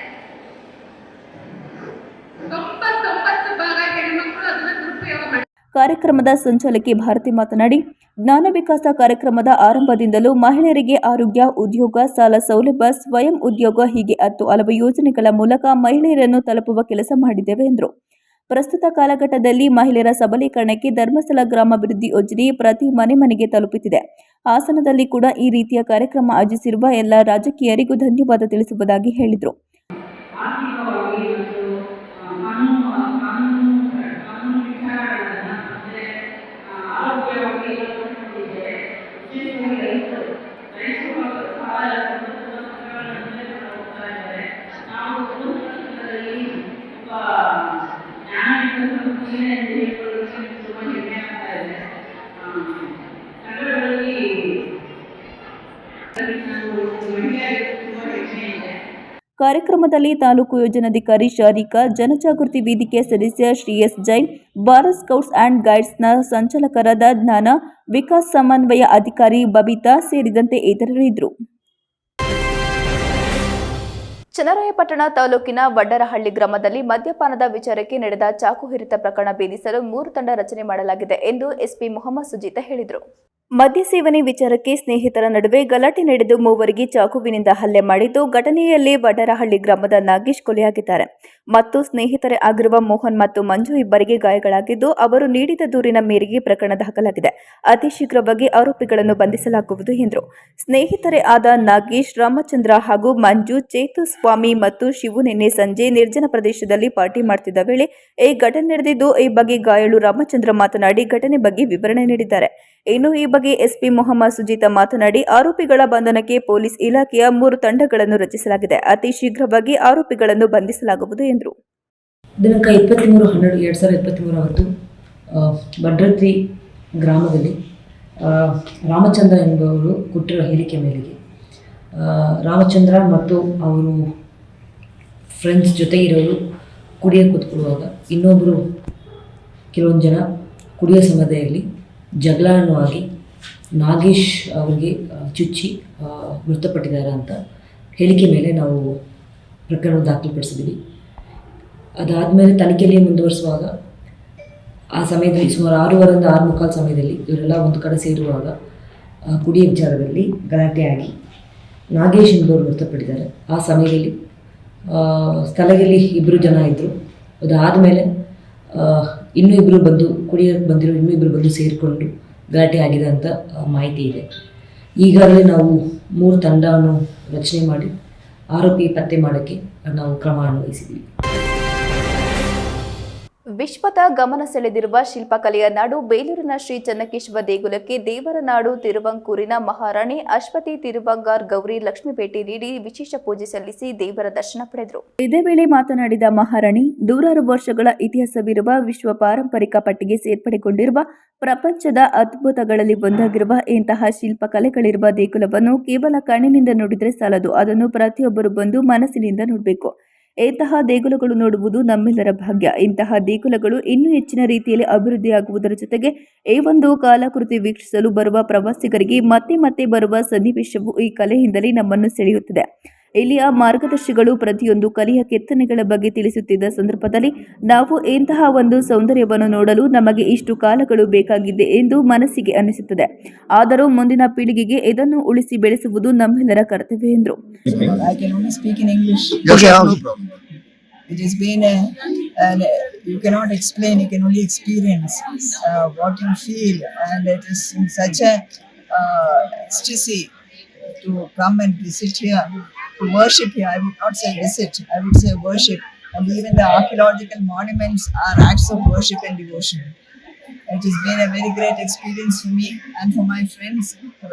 ಕಾರ್ಯಕ್ರಮದ ಸಂಚಾಲಕಿ ಭಾರತಿ ಮಾತನಾಡಿ, ಜ್ಞಾನ ವಿಕಾಸ ಕಾರ್ಯಕ್ರಮದ ಆರಂಭದಿಂದಲೂ ಮಹಿಳೆಯರಿಗೆ ಆರೋಗ್ಯ, ಉದ್ಯೋಗ, ಸಾಲ ಸೌಲಭ್ಯ, ಸ್ವಯಂ ಉದ್ಯೋಗ ಹೀಗೆ ಹತ್ತು ಹಲವು ಯೋಜನೆಗಳ ಮೂಲಕ ಮಹಿಳೆಯರನ್ನು ತಲುಪುವ ಕೆಲಸ ಮಾಡಿದ್ದೇವೆ ಎಂದರು. ಪ್ರಸ್ತುತ ಕಾಲಘಟ್ಟದಲ್ಲಿ ಮಹಿಳೆಯರ ಸಬಲೀಕರಣಕ್ಕೆ ಧರ್ಮಸ್ಥಳ ಗ್ರಾಮಾಭಿವೃದ್ಧಿ ಯೋಜನೆ ಪ್ರತಿ ಮನೆ ಮನೆಗೆ ತಲುಪುತ್ತಿದೆ. ಹಾಸನದಲ್ಲಿ ಕೂಡ ಈ ರೀತಿಯ ಕಾರ್ಯಕ್ರಮ ಆಯೋಜಿಸಿರುವ ಎಲ್ಲ ರಾಜಕೀಯರಿಗೂ ಧನ್ಯವಾದ ತಿಳಿಸುವುದಾಗಿ ಹೇಳಿದರು ಆರ್ಥಿಕವಾಗಿ ಮತ್ತು ಆ, ಕಾನೂನು ಕಾನೂನು ಕಾನೂನು ವಿಚಾರಗಳನ್ನು ಮತ್ತೆ ಆರೋಗ್ಯವಾಗಿ ನೋಡಿಕೊಂಡಿದ್ದೇವೆ ವಿಶೇಷವಾಗಿ ರೈತರು ರೈತರು ಸಹಾಯ ಹೋಗ್ತಾ ಇದ್ದಾರೆ ನಾವು ಸಂದರ್ಭದಲ್ಲಿ ತುಂಬ ಜ್ಞಾನ ಮಹಿಳೆ ಎಂದು ಹೇಳಿಕೊಳ್ಳೋದಕ್ಕೆ ತುಂಬ ಹೆಮ್ಮೆ ಆಗ್ತಾ ಇದೆ ಆ, ನಗರಗಳಲ್ಲಿ ನಾವು ಮಹಿಳೆಯರಿಗೆ ತುಂಬ ಹೆಮ್ಮೆ ಇದೆ ಕಾರ್ಯಕ್ರಮದಲ್ಲಿ ತಾಲೂಕು ಯೋಜನಾಧಿಕಾರಿ ಶಾರಿಕಾ ಜನಜಾಗೃತಿ ವೇದಿಕೆ ಸದಸ್ಯ Shri S Jain Bharat scouts and ಗೈಡ್ಸ್ನ ಸಂಚಾಲಕರಾದ ಜ್ಞಾನ, ವಿಕಾಸ್ ಸಮನ್ವಯ ಅಧಿಕಾರಿ ಬಬಿತಾ ಸೇರಿದಂತೆ ಇತರರು ಇದ್ದರು. ಚನ್ನರಾಯಪಟ್ಟಣ ತಾಲೂಕಿನ ವಡ್ಡರಹಳ್ಳಿ ಗ್ರಾಮದಲ್ಲಿ ಮದ್ಯಪಾನದ ವಿಚಾರಕ್ಕೆ ನಡೆದ ಚಾಕು ಹಿರಿತ ಪ್ರಕರಣ ಭೇದಿಸಲು ಮೂರು ತಂಡ ರಚನೆ ಮಾಡಲಾಗಿದೆ ಎಂದು ಎಸ್ಪಿ ಮೊಹಮ್ಮದ್ ಸುಜಿತ ಹೇಳಿದರು. ಮದ್ಯ ಸೇವನೆ ವಿಚಾರಕ್ಕೆ ಸ್ನೇಹಿತರ ನಡುವೆ ಗಲಾಟೆ ನಡೆದು ಮೂವರಿಗೆ ಚಾಕುವಿನಿಂದ ಹಲ್ಲೆ ಮಾಡಿದ್ದು ಘಟನೆಯಲ್ಲಿ ವಡರಹಳ್ಳಿ ಗ್ರಾಮದ ನಾಗೇಶ್ ಕೊಲೆಯಾಗಿದ್ದಾರೆ. ಮತ್ತು ಸ್ನೇಹಿತರೇ ಆಗಿರುವ ಮೋಹನ್ ಮತ್ತು ಮಂಜು ಇಬ್ಬರಿಗೆ ಗಾಯಗಳಾಗಿದ್ದು ಅವರು ನೀಡಿದ ದೂರಿನ ಮೇರೆಗೆ ಪ್ರಕರಣ ದಾಖಲಾಗಿದೆ. ಅತಿ ಶೀಘ್ರವಾಗಿ ಆರೋಪಿಗಳನ್ನು ಬಂಧಿಸಲಾಗುವುದು ಎಂದರು. ಸ್ನೇಹಿತರೇ ಆದ ನಾಗೇಶ್, ರಾಮಚಂದ್ರ ಹಾಗೂ ಮಂಜು, ಚೇತು ಸ್ವಾಮಿ ಮತ್ತು ಶಿವು ನಿನ್ನೆ ಸಂಜೆ ನಿರ್ಜನ ಪ್ರದೇಶದಲ್ಲಿ ಪಾರ್ಟಿ ಮಾಡ್ತಿದ್ದ ವೇಳೆ ಈ ಘಟನೆ ನಡೆದಿದ್ದು ಈ ಬಗ್ಗೆ ಗಾಯಳು ರಾಮಚಂದ್ರ ಮಾತನಾಡಿ ಘಟನೆ ಬಗ್ಗೆ ವಿವರಣೆ ನೀಡಿದ್ದಾರೆ. ಇನ್ನು ಈ ಬಗ್ಗೆ ಎಸ್ಪಿ ಮೊಹಮ್ಮದ್ ಸುಜೀತ ಮಾತನಾಡಿ, ಆರೋಪಿಗಳ ಬಂಧನಕ್ಕೆ ಪೊಲೀಸ್ ಇಲಾಖೆಯ ಮೂರು ತಂಡಗಳನ್ನು ರಚಿಸಲಾಗಿದೆ. ಅತಿ ಶೀಘ್ರವಾಗಿ ಆರೋಪಿಗಳನ್ನು ಬಂಧಿಸಲಾಗುವುದು ಎಂದರು. ದಿನಾಂಕ ಇಪ್ಪತ್ತ್ಮೂರು ಹನ್ನೆರಡು ಎರಡು ಸಾವಿರದ ಇಪ್ಪತ್ತ್ಮೂರು ಅವತ್ತು ಭದ್ರತ್ರಿ ಗ್ರಾಮದಲ್ಲಿ ರಾಮಚಂದ್ರ ಎಂಬುವರು ಕೊಟ್ಟಿರೋ ಹೇಳಿಕೆ ಮೇರೆಗೆ ರಾಮಚಂದ್ರ ಮತ್ತು ಅವರು ಫ್ರೆಂಡ್ಸ್ ಜೊತೆ ಇರೋರು ಕುಡಿಯ ಕೂತ್ಕೊಳ್ಳುವಾಗ ಇನ್ನೊಬ್ಬರು ಕೆಲವೊಂದು ಜನ ಕುಡಿಯೋ ಸಮಯದಲ್ಲಿ ಜಗಳವನ್ನು ಆಗಿ ನಾಗೇಶ್ ಅವರಿಗೆ ಚುಚ್ಚಿ ಮೃತಪಟ್ಟಿದ್ದಾರೆ ಅಂತ ಹೇಳಿಕೆ ಮೇಲೆ ನಾವು ಪ್ರಕರಣ ದಾಖಲುಪಡಿಸಿದ್ದೀವಿ. ಅದಾದಮೇಲೆ ತನಿಖೆಯಲ್ಲಿ ಮುಂದುವರಿಸುವಾಗ, ಆ ಸಮಯದಲ್ಲಿ ಸುಮಾರು ಆರೂವರೆಯಿಂದ ಆರು ಮುಕ್ಕಾಲು ಸಮಯದಲ್ಲಿ ಇವರೆಲ್ಲ ಒಂದು ಕಡೆ ಸೇರುವಾಗ ಕುಡಿಯ ವಿಚಾರದಲ್ಲಿ ಗಲಾಟೆ ಆಗಿ ನಾಗೇಶ್ ಎಂಬುವರು ಮೃತಪಟ್ಟಿದ್ದಾರೆ. ಆ ಸಮಯದಲ್ಲಿ ಸ್ಥಳದಲ್ಲಿ ಇಬ್ಬರು ಜನ ಇದ್ದರು ಅದಾದಮೇಲೆ ಇನ್ನೂ ಇಬ್ಬರು ಬಂದು ಕುಡಿಯೋಕ್ಕೆ ಬಂದಿರೋ ಇನ್ನೂ ಇಬ್ಬರು ಬಂದು ಸೇರಿಕೊಂಡು ಗಲಾಟೆ ಆಗಿದೆ ಅಂತ ಮಾಹಿತಿ ಇದೆ. ಈಗಾಗಲೇ ನಾವು ಮೂರು ತಂಡವನ್ನು ರಚನೆ ಮಾಡಿ, ಆರೋಪಿ ಪತ್ತೆ ಮಾಡೋಕ್ಕೆ ನಾವು ಕ್ರಮ ಅನ್ವಯಿಸಿದ್ದೀವಿ. ವಿಶ್ವದ ಗಮನ ಸೆಳೆದಿರುವ ಶಿಲ್ಪಕಲೆಯ ನಾಡು ಬೇಲೂರಿನ ಶ್ರೀ ಚನ್ನಕೇಶವ ದೇಗುಲಕ್ಕೆ ದೇವರ ನಾಡು ತಿರುವಂಕೂರಿನ ಮಹಾರಾಣಿ ಅಶ್ವತಿ ತಿರುವಂಗಾರ್ ಗೌರಿ ಲಕ್ಷ್ಮಿ ಭೇಟಿ ನೀಡಿ ವಿಶೇಷ ಪೂಜೆ ಸಲ್ಲಿಸಿ ದೇವರ ದರ್ಶನ ಪಡೆದರು. ಇದೇ ವೇಳೆ ಮಾತನಾಡಿದ ಮಹಾರಾಣಿ, ನೂರಾರು ವರ್ಷಗಳ ಇತಿಹಾಸವಿರುವ ವಿಶ್ವ ಪಾರಂಪರಿಕ ಪಟ್ಟಿಗೆ ಸೇರ್ಪಡೆಗೊಂಡಿರುವ ಪ್ರಪಂಚದ ಅದ್ಭುತಗಳಲ್ಲಿ ಒಂದಾಗಿರುವ ಇಂತಹ ಶಿಲ್ಪಕಲೆಗಳಿರುವ ದೇಗುಲವನ್ನು ಕೇವಲ ಕಣ್ಣಿನಿಂದ ನೋಡಿದರೆ ಸಾಲದು. ಅದನ್ನು ಪ್ರತಿಯೊಬ್ಬರು ಬಂದು ಮನಸ್ಸಿನಿಂದ ನೋಡಬೇಕು. ಇಂತಹ ದೇಗುಲಗಳು ನೋಡುವುದು ನಮ್ಮೆಲ್ಲರ ಭಾಗ್ಯ. ಇಂತಹ ದೇಗುಲಗಳು ಇನ್ನೂ ಹೆಚ್ಚಿನ ರೀತಿಯಲ್ಲಿ ಅಭಿವೃದ್ಧಿಯಾಗುವುದರ ಜೊತೆಗೆ ಈ ಒಂದು ಕಾಲಕೃತಿ ವೀಕ್ಷಿಸಲು ಬರುವ ಪ್ರವಾಸಿಗರಿಗೆ ಮತ್ತೆ ಮತ್ತೆ ಬರುವ ಸನ್ನಿವೇಶವು ಈ ಕಲೆಯಿಂದಲೇ ನಮ್ಮನ್ನು ಸೆಳೆಯುತ್ತದೆ. ಇಲ್ಲಿಯ ಮಾರ್ಗದರ್ಶಿಗಳು ಪ್ರತಿಯೊಂದು ಕಲಿಯ ಕೆತ್ತನೆಗಳ ಬಗ್ಗೆ ತಿಳಿಸುತ್ತಿದ್ದ ಸಂದರ್ಭದಲ್ಲಿ ನಾವು ಇಂತಹ ಒಂದು ಸೌಂದರ್ಯವನ್ನು ನೋಡಲು ನಮಗೆ ಇಷ್ಟು ಕಾಲಗಳು ಬೇಕಾಗಿದೆ ಎಂದು ಮನಸ್ಸಿಗೆ ಅನಿಸುತ್ತದೆ ಆದರೂ ಮುಂದಿನ ಪೀಳಿಗೆಗೆ ಇದನ್ನು ಉಳಿಸಿ ಬೆಳೆಸುವುದು ನಮ್ಮೆಲ್ಲರ ಕರ್ತವ್ಯ ಎಂದರು. It has been a, you cannot explain, you can only experience uh, feel and it is such a uh, ecstasy to come and visit here. Worship here. I would not say visit, I would say worship. And even the archaeological monuments are acts of worship and devotion. It has been a very great experience for me and for my friends, uh,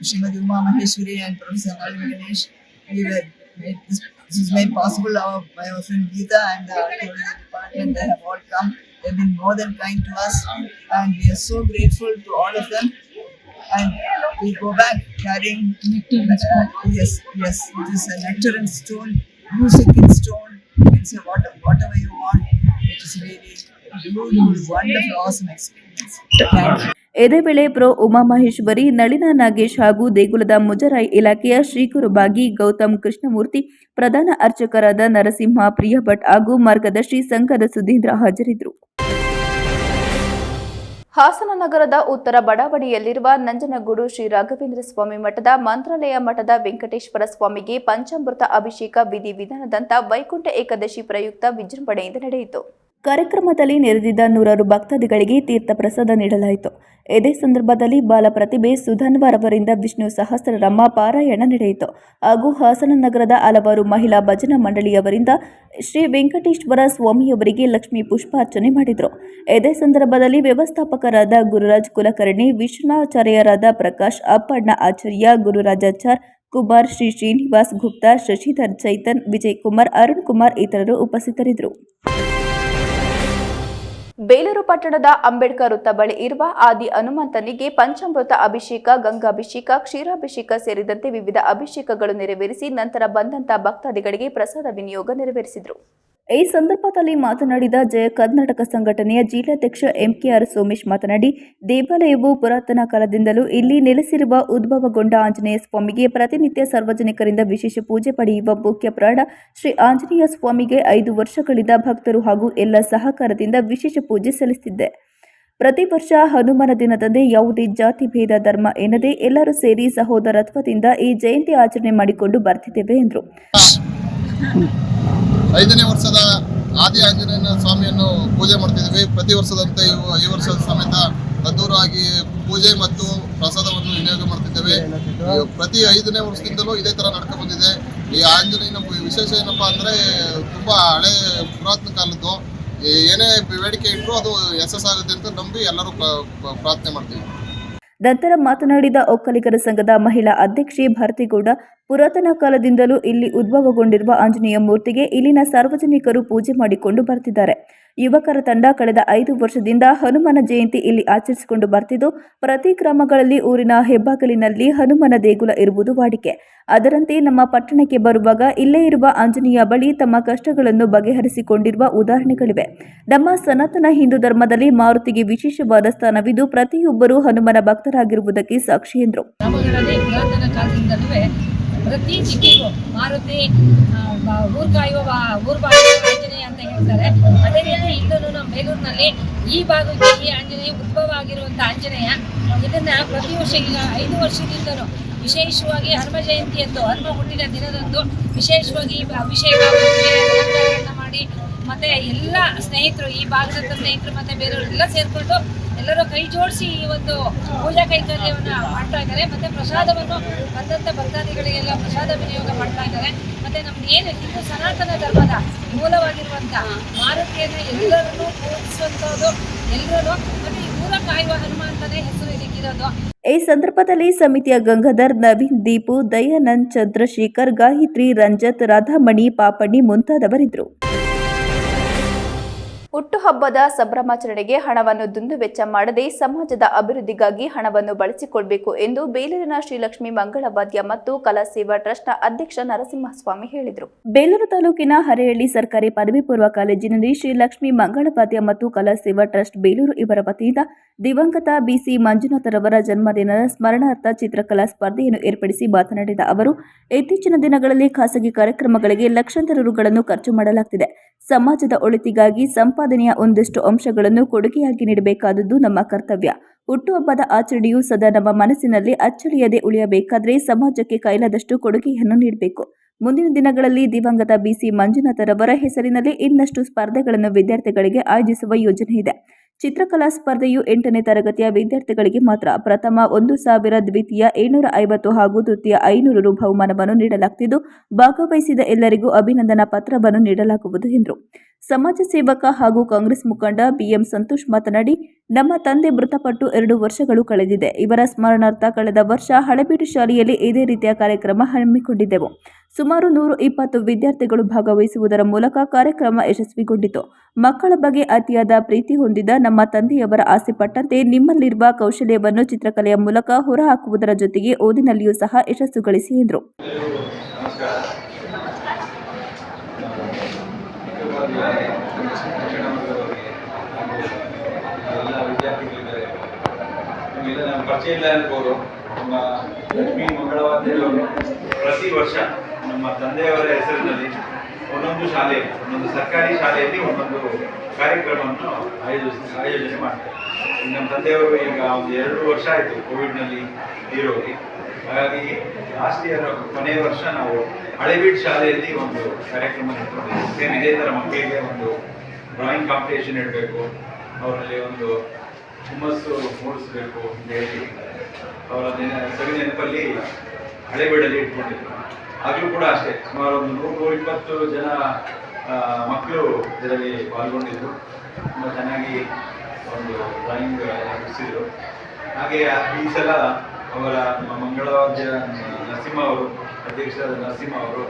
Srimati Uma Maheshwari and Professor Nalin Ganesh. We were made this, this is made possible by our friend Geeta and the archaeology department. They have all come. They've been more than kind to us, and we are so grateful to all of them. And we go back carrying uh, yes, yes, it is a nectar in stone, music in stone. You can say whatever, whatever you want. It is really beautiful, wonderful. ಇದೇ ವೇಳೆ ಪ್ರೊ ಉಮಾಮಹೇಶ್ವರಿ ನಳಿನ ನಾಗೇಶ್ ಹಾಗೂ ದೇಗುಲದ ಮುಜರಾಯಿ ಇಲಾಖೆಯ ಶ್ರೀಗುರುಬಾಗಿ ಗೌತಮ್ ಕೃಷ್ಣಮೂರ್ತಿ ಪ್ರಧಾನ ಅರ್ಚಕರಾದ ನರಸಿಂಹ ಪ್ರಿಯಭಟ್ ಹಾಗೂ ಮಾರ್ಗದರ್ಶಿ ಸಂಘದ ಸುಧೀಂದ್ರ ಹಾಜರಿದ್ದರು ಹಾಸನ ನಗರದ ಉತ್ತರ ಬಡಾವಣೆಯಲ್ಲಿರುವ ನಂಜನಗೂಡು ಶ್ರೀ ರಾಘವೇಂದ್ರ ಸ್ವಾಮಿ ಮಠದ ಮಂತ್ರಾಲಯ ಮಠದ ವೆಂಕಟೇಶ್ವರ ಸ್ವಾಮಿಗೆ ಪಂಚಾಮೃತ ಅಭಿಷೇಕ ವಿಧಿವಿಧಾನದಂತ ವೈಕುಂಠ ಏಕಾದಶಿ ಪ್ರಯುಕ್ತ ವಿಜೃಂಭಣೆಯಿಂದ ನಡೆಯಿತು. ಕಾರ್ಯಕ್ರಮದಲ್ಲಿ ನೆರೆದಿದ್ದ ನೂರಾರು ಭಕ್ತಾದಿಗಳಿಗೆ ತೀರ್ಥ ಪ್ರಸಾದ ನೀಡಲಾಯಿತು. ಇದೇ ಸಂದರ್ಭದಲ್ಲಿ ಬಾಲ ಪ್ರತಿಭೆ ಸುಧನ್ವಾರ್ ಅವರಿಂದ ವಿಷ್ಣು ಸಹಸ್ರನಾಮ ಪಾರಾಯಣ ನಡೆಯಿತು. ಹಾಗೂ ಹಾಸನ ನಗರದ ಹಲವಾರು ಮಹಿಳಾ ಭಜನಾ ಮಂಡಳಿಯವರಿಂದ ಶ್ರೀ ವೆಂಕಟೇಶ್ವರ ಸ್ವಾಮಿಯವರಿಗೆ ಲಕ್ಷ್ಮೀ ಪುಷ್ಪಾರ್ಚನೆ ಮಾಡಿದರು. ಇದೇ ಸಂದರ್ಭದಲ್ಲಿ ವ್ಯವಸ್ಥಾಪಕರಾದ ಗುರುರಾಜ್ ಕುಲಕರ್ಣಿ, ವಿಷ್ಣಾಚಾರ್ಯರಾದ ಪ್ರಕಾಶ್, ಅಪ್ಪಣ್ಣ ಆಚಾರ್ಯ, ಗುರುರಾಜಾಚಾರ್, ಕುಮಾರ್ ಶ್ರೀ ಶ್ರೀನಿವಾಸ್ ಗುಪ್ತಾ, ಶಶಿಧರ್ ಚೈತನ್, ವಿಜಯ್ ಕುಮಾರ್, ಅರುಣ್ ಕುಮಾರ್ ಇತರರು ಉಪಸ್ಥಿತರಿದ್ದರು. ಬೇಲೂರು ಪಟ್ಟಣದ ಅಂಬೇಡ್ಕರ್ ವೃತ್ತ ಬಳಿ ಇರುವ ಆದಿ ಹನುಮಂತನಿಗೆ ಪಂಚಾಮೃತ ಅಭಿಷೇಕ, ಗಂಗಾಭಿಷೇಕ, ಕ್ಷೀರಾಭಿಷೇಕ ಸೇರಿದಂತೆ ವಿವಿಧ ಅಭಿಷೇಕಗಳು ನೆರವೇರಿಸಿ ನಂತರ ಬಂದಂತ ಭಕ್ತಾದಿಗಳಿಗೆ ಪ್ರಸಾದ ವಿನಿಯೋಗ ನೆರವೇರಿಸಿದರು. ಈ ಸಂದರ್ಭದಲ್ಲಿ ಮಾತನಾಡಿದ ಜಯ ಕರ್ನಾಟಕ ಸಂಘಟನೆಯ ಜಿಲ್ಲಾಧ್ಯಕ್ಷ ಎಂಕೆಆರ್ ಸೋಮೇಶ್ ಮಾತನಾಡಿ, ದೇವಾಲಯವು ಪುರಾತನ ಕಾಲದಿಂದಲೂ ಇಲ್ಲಿ ನೆಲೆಸಿರುವ ಉದ್ಭವಗೊಂಡ ಆಂಜನೇಯ ಸ್ವಾಮಿಗೆ ಪ್ರತಿನಿತ್ಯ ಸಾರ್ವಜನಿಕರಿಂದ ವಿಶೇಷ ಪೂಜೆ ಪಡೆಯುವ ಮುಖ್ಯ ಪ್ರಾಣ ಶ್ರೀ ಆಂಜನೇಯ ಸ್ವಾಮಿಗೆ ಐದು ವರ್ಷಗಳಿಂದ ಭಕ್ತರು ಹಾಗೂ ಎಲ್ಲ ಸಹಕಾರದಿಂದ ವಿಶೇಷ ಪೂಜೆ ಸಲ್ಲಿಸುತ್ತಿದ್ದೆ ಪ್ರತಿ ವರ್ಷ ಹನುಮನ ದಿನದಂದೇ ಯಾವುದೇ ಜಾತಿ, ಭೇದ, ಧರ್ಮ ಎನ್ನದೇ ಎಲ್ಲರೂ ಸೇರಿ ಸಹೋದರತ್ವದಿಂದ ಈ ಜಯಂತಿ ಆಚರಣೆ ಮಾಡಿಕೊಂಡು ಬರ್ತಿದ್ದೇವೆ ಎಂದರು. ಐದನೇ ವರ್ಷದ ಆದಿ ಆಂಜನೇಯನ ಸ್ವಾಮಿಯನ್ನು ಪೂಜೆ ಮಾಡ್ತಿದ್ವಿ. ಪ್ರತಿ ವರ್ಷದಂತೆ ಇವು- ಈ ವರ್ಷದ ಸಮೇತ ಅದ್ದೂರಾಗಿ ಪೂಜೆ ಮತ್ತು ಪ್ರಸಾದವನ್ನು ವಿನಿಯೋಗ ಮಾಡ್ತಿದ್ದೇವೆ. ಪ್ರತಿ ಐದನೇ ವರ್ಷದಿಂದಲೂ ಇದೇ ತರ ನಡ್ಕೊ ಬಂದಿದೆ. ಈ ಆಂಜನೇಯನ ವಿಶೇಷ ಏನಪ್ಪಾ ಅಂದ್ರೆ ತುಂಬಾ ಹಳೆ ಪುರಾತನ ಕಾಲದ್ದು. ಏನೇ ಬೇಡಿಕೆ ಇಟ್ಟರು ಅದು ಯಶಸ್ಸಾಗುತ್ತೆ ಅಂತ ನಂಬಿ ಎಲ್ಲರೂ ಪ್ರ- ಪ್ರ- ಪ್ರಾರ್ಥನೆ ಮಾಡ್ತೀವಿ. ನಂತರ ಮಾತನಾಡಿದ ಒಕ್ಕಲಿಗರ ಸಂಘದ ಮಹಿಳಾ ಅಧ್ಯಕ್ಷೆ ಭಾರತಿಗೌಡ, ಪುರಾತನ ಕಾಲದಿಂದಲೂ ಇಲ್ಲಿ ಉದ್ಭವಗೊಂಡಿರುವ ಆಂಜನೇಯ ಮೂರ್ತಿಗೆ ಇಲ್ಲಿನ ಸಾರ್ವಜನಿಕರು ಪೂಜೆ ಮಾಡಿಕೊಂಡು ಬರ್ತಿದ್ದಾರೆ. ಯುವಕರ ತಂಡ ಕಳೆದ ಐದು ವರ್ಷದಿಂದ ಹನುಮನ ಜಯಂತಿ ಇಲ್ಲಿ ಆಚರಿಸಿಕೊಂಡು ಬರ್ತಿದ್ದು. ಪ್ರತಿ ಕ್ರಮಗಳಲ್ಲಿ ಊರಿನ ಹೆಬ್ಬಾಗಲಿನಲ್ಲಿ ಹನುಮನ ದೇಗುಲ ಇರುವುದು ವಾಡಿಕೆ. ಅದರಂತೆ ನಮ್ಮ ಪಟ್ಟಣಕ್ಕೆ ಬರುವಾಗ ಇಲ್ಲೇ ಇರುವ ಆಂಜನೇಯ ಬಳಿ ತಮ್ಮ ಕಷ್ಟಗಳನ್ನು ಬಗೆಹರಿಸಿಕೊಂಡಿರುವ ಉದಾಹರಣೆಗಳಿವೆ. ನಮ್ಮ ಸನಾತನ ಹಿಂದೂ ಧರ್ಮದಲ್ಲಿ ಮಾರುತಿಗೆ ವಿಶೇಷವಾದ ಸ್ಥಾನವಿದ್ದು ಪ್ರತಿಯೊಬ್ಬರೂ ಹನುಮನ ಭಕ್ತರಾಗಿರುವುದಕ್ಕೆ ಸಾಕ್ಷಿ ಎಂದರು. ಪ್ರತಿ ದಿಕ್ಕಿಗೂ ಮಾರುತಿ ಆ, ಬ- ಊರ್ ಕಾಯುವ ಬಾ- ಊರ್ ಬಾಗಿಲು ಆಂಜನೇಯ ಅಂತ ಹೇಳ್ತಾರೆ. ಅದೇ ರೀತಿ ಇಲ್ಲೂ ನಮ್ಮ ಬೇಲೂರಿನಲ್ಲಿ ಈ ಭಾಗಕ್ಕೆ ಈ ಆಂಜನೇಯ ಉದ್ಭವ ಆಗಿರುವಂಥ ಆಂಜನೇಯ ಇದನ್ನ ಪ್ರತಿ ವರ್ಷ ಈಗ ಐದು ವರ್ಷದಿಂದಲೂ ವಿಶೇಷವಾಗಿ ಹನುಮ ಜಯಂತಿಯಂದು ಹನುಮ ಹುಟ್ಟಿದ ದಿನದಂದು ವಿಶೇಷವಾಗಿ ಅಭಿಷೇಕ ಮಾಡಿ ಮತ್ತೆ ಎಲ್ಲ ಸ್ನೇಹಿತರು ಈ ಭಾಗದ ಸ್ನೇಹಿತರು ಮತ್ತೆ ಬೇರೆಯವರೆಲ್ಲ ಸೇರ್ಕೊಂಡು ಎಲ್ಲರೂ ಕೈ ಜೋಡಿಸಿ ಈ ಒಂದು ಪೂಜಾ ಕೈಕಾರ್ಯವನ್ನು ಮಾಡ್ತಾ ಇದ್ದಾರೆ. ಮತ್ತೆ ಪ್ರಸಾದವನ್ನು ಬಂದಂತ ಭಕ್ತಾದಿಗಳಿಗೆಲ್ಲ ಪ್ರಸಾದ ವಿನಿಯೋಗ ಮಾಡ್ತಾ ಇದ್ದಾರೆ. ಮತ್ತೆ ನಮ್ದು ಏನು ಹಿಂದೂ ಸನಾತನ ಧರ್ಮದ ಮೂಲವಾಗಿರುವಂತಹ ಮಾರುತಿಯನ್ನು ಎಲ್ಲರನ್ನೂ ಪೂಜಿಸುವಂಥದ್ದು ಎಲ್ಲರೂ ಮತ್ತೆ ಈ ಮೂಲ ಕಾಯುವ ಹನುಮಂತನೇ ಹೆಸರು ಇದಕ್ಕಿರೋದು ಈ ಸಂದರ್ಭದಲ್ಲಿ ಸಮಿತಿಯ ಗಂಗಾಧರ್ ನವೀನ್ ದೀಪು ದಯಾನಂದ್ ಚಂದ್ರಶೇಖರ್ ಗಾಯತ್ರಿ ರಂಜತ್ ರಾಧಾಮಣಿ ಪಾಪಣ್ಣಿ ಮುಂತಾದವರಿದ್ದರು. ಹುಟ್ಟುಹಬ್ಬದ ಸಂಭ್ರಮಾಚರಣೆಗೆ ಹಣವನ್ನು ದುಂದುವೆಚ್ಚ ಮಾಡದೆ ಸಮಾಜದ ಅಭಿವೃದ್ಧಿಗಾಗಿ ಹಣವನ್ನು ಬಳಸಿಕೊಳ್ಬೇಕು ಎಂದು ಬೇಲೂರಿನ ಶ್ರೀಲಕ್ಷ್ಮಿ ಮಂಗಳವಾದ್ಯ ಮತ್ತು ಕಲಾ ಸೇವಾ ಟ್ರಸ್ಟ್ನ ಅಧ್ಯಕ್ಷ ನರಸಿಂಹಸ್ವಾಮಿ ಹೇಳಿದರು. ಬೇಲೂರು ತಾಲೂಕಿನ ಹರೇಹಳ್ಳಿ ಸರ್ಕಾರಿ ಪದವಿ ಪೂರ್ವ ಕಾಲೇಜಿನಲ್ಲಿ ಶ್ರೀಲಕ್ಷ್ಮಿ ಮಂಗಳವಾದ್ಯ ಮತ್ತು ಕಲಾ ಸೇವಾ ಟ್ರಸ್ಟ್ ಬೇಲೂರು ಇವರ ವತಿಯಿಂದ ದಿವಂಗತ ಬಿಸಿ ಮಂಜುನಾಥರವರ ಜನ್ಮದಿನದ ಸ್ಮರಣಾರ್ಥ ಚಿತ್ರಕಲಾ ಸ್ಪರ್ಧೆಯನ್ನು ಏರ್ಪಡಿಸಿ ಮಾತನಾಡಿದ ಅವರು, ಇತ್ತೀಚಿನ ದಿನಗಳಲ್ಲಿ ಖಾಸಗಿ ಕಾರ್ಯಕ್ರಮಗಳಿಗೆ ಲಕ್ಷಾಂತರ ರುಗಳನ್ನು ಖರ್ಚು ಮಾಡಲಾಗ್ತಿದೆ. ಸಮಾಜದ ಒಳಿತಿಗಾಗಿ ಸಂಪಾದನೆಯ ಒಂದಷ್ಟು ಅಂಶಗಳನ್ನು ಕೊಡುಗೆಯಾಗಿ ನೀಡಬೇಕಾದದ್ದು ನಮ್ಮ ಕರ್ತವ್ಯ. ಹುಟ್ಟುಹಬ್ಬದ ಆಚರಣೆಯು ಸದಾ ನಮ್ಮ ಮನಸ್ಸಿನಲ್ಲಿ ಅಚ್ಚಳಿಯದೆ ಉಳಿಯಬೇಕಾದರೆ ಸಮಾಜಕ್ಕೆ ಕೈಲಾದಷ್ಟು ಕೊಡುಗೆಯನ್ನು ನೀಡಬೇಕು. ಮುಂದಿನ ದಿನಗಳಲ್ಲಿ ದಿವಂಗತ ಬಿಸಿ ಮಂಜುನಾಥರವರ ಹೆಸರಿನಲ್ಲಿ ಇನ್ನಷ್ಟು ಸ್ಪರ್ಧೆಗಳನ್ನು ವಿದ್ಯಾರ್ಥಿಗಳಿಗೆ ಆಯೋಜಿಸುವ ಯೋಜನೆ ಇದೆ. ಚಿತ್ರಕಲಾ ಸ್ಪರ್ಧೆಯು ಎಂಟನೇ ತರಗತಿಯ ವಿದ್ಯಾರ್ಥಿಗಳಿಗೆ ಮಾತ್ರ ಪ್ರಥಮ ಒಂದು ಸಾವಿರ, ದ್ವಿತೀಯ ಏಳ್ನೂರ ಐವತ್ತು ಹಾಗೂ ತೃತೀಯ ಐನೂರು ರು ಬಹುಮಾನವನ್ನು ನೀಡಲಾಗುತ್ತಿದ್ದು ಭಾಗವಹಿಸಿದ ಎಲ್ಲರಿಗೂ ಅಭಿನಂದನಾ ಪತ್ರವನ್ನು ನೀಡಲಾಗುವುದು ಎಂದರು. ಸಮಾಜ ಸೇವಕ ಹಾಗೂ ಕಾಂಗ್ರೆಸ್ ಮುಖಂಡ ಬಿಎಂ ಸಂತೋಷ್ ಮಾತನಾಡಿ, ನಮ್ಮ ತಂದೆ ಮೃತಪಟ್ಟು ಎರಡು ವರ್ಷಗಳು ಕಳೆದಿದೆ. ಇವರ ಸ್ಮರಣಾರ್ಥ ಕಳೆದ ವರ್ಷ ಹಳೆಬೀಡು ಶಾಲೆಯಲ್ಲಿ ಇದೇ ರೀತಿಯ ಕಾರ್ಯಕ್ರಮ ಹಮ್ಮಿಕೊಂಡಿದ್ದೆವು. ಸುಮಾರು ನೂರು ಇಪ್ಪತ್ತು ವಿದ್ಯಾರ್ಥಿಗಳು ಭಾಗವಹಿಸುವುದರ ಮೂಲಕ ಕಾರ್ಯಕ್ರಮ ಯಶಸ್ವಿಗೊಂಡಿತು. ಮಕ್ಕಳ ಬಗ್ಗೆ ಅತಿಯಾದ ಪ್ರೀತಿ ಹೊಂದಿದ ನಮ್ಮ ತಂದೆಯವರ ಆಸೆ ಪಟ್ಟಂತೆ ನಿಮ್ಮಲ್ಲಿರುವ ಕೌಶಲ್ಯವನ್ನು ಚಿತ್ರಕಲೆಯ ಮೂಲಕ ಹೊರಹಾಕುವುದರ ಜೊತೆಗೆ ಓದಿನಲ್ಲಿಯೂ ಸಹ ಯಶಸ್ಸು ಗಳಿಸಿ ಎಂದರು ಎಲ್ಲ ವಿದ್ಯಾರ್ಥಿಗಳಿದ್ದಾರೆ ನಿಮಗೆಲ್ಲ ನಮ್ಮ ಪರಿಚಯ ಅನ್ಬೋದು. ನಮ್ಮ ಲಕ್ಷ್ಮೀ ಮಂಗಳವಾದ್ಯವರು ಪ್ರತಿ ವರ್ಷ ನಮ್ಮ ತಂದೆಯವರ ಹೆಸರಿನಲ್ಲಿ ಒಂದೊಂದು ಶಾಲೆ ಒಂದೊಂದು ಸರ್ಕಾರಿ ಶಾಲೆಯಲ್ಲಿ ಒಂದೊಂದು ಕಾರ್ಯಕ್ರಮವನ್ನು ಆಯೋಜಿಸಿ, ಆಯೋಜನೆ ಮಾಡ್ತಾರೆ. ನಮ್ಮ ತಂದೆಯವರು ಈಗ ಒಂದು ಎರಡು ವರ್ಷ ಆಯಿತು ಕೋವಿಡ್ನಲ್ಲಿ ತೀರೋಗಿ ಹಾಗಾಗಿ ಲಾಸ್ಟ್ ಇಯರ್ ಕೊನೆಯ ವರ್ಷ ನಾವು ಹಳೆಬೀಡ್ ಶಾಲೆಯಲ್ಲಿ ಒಂದು ಕಾರ್ಯಕ್ರಮ ಸೇಮ್ ಇದೇ ಥರ ಮಕ್ಕಳಿಗೆ ಒಂದು ಡ್ರಾಯಿಂಗ್ ಕಾಂಪಿಟೇಷನ್ ಇಡಬೇಕು. ಅವರಲ್ಲಿ ಒಂದು ಹುಮ್ಮಸ್ಸು ಮೂಡಿಸ್ಬೇಕು ಅಂತ ಹೇಳಿ ಅವರ ನೆನ ಸವಿ ನೆನಪಲ್ಲಿ ಹಳೆಬೀಡಲ್ಲಿ ಇಟ್ಕೊಂಡಿದ್ರು. ಆಗಲೂ ಕೂಡ ಅಷ್ಟೇ, ಸುಮಾರು ಒಂದು ನೂರು ಇಪ್ಪತ್ತು ಜನ ಮಕ್ಕಳು ಇದರಲ್ಲಿ ಪಾಲ್ಗೊಂಡಿದ್ರು. ತುಂಬ ಚೆನ್ನಾಗಿ ಒಂದು ಡ್ರಾಯಿಂಗ್ ಬಿಡಿಸಿದ್ರು. ಹಾಗೆ ಈ ಸಲ ಅವರ ನಮ್ಮ ಮಂಗಳವಾದ್ಯ ನರಸಿಂಹ ಅವರು, ಅಧ್ಯಕ್ಷರಾದ ನರಸಿಂಹ ಅವರು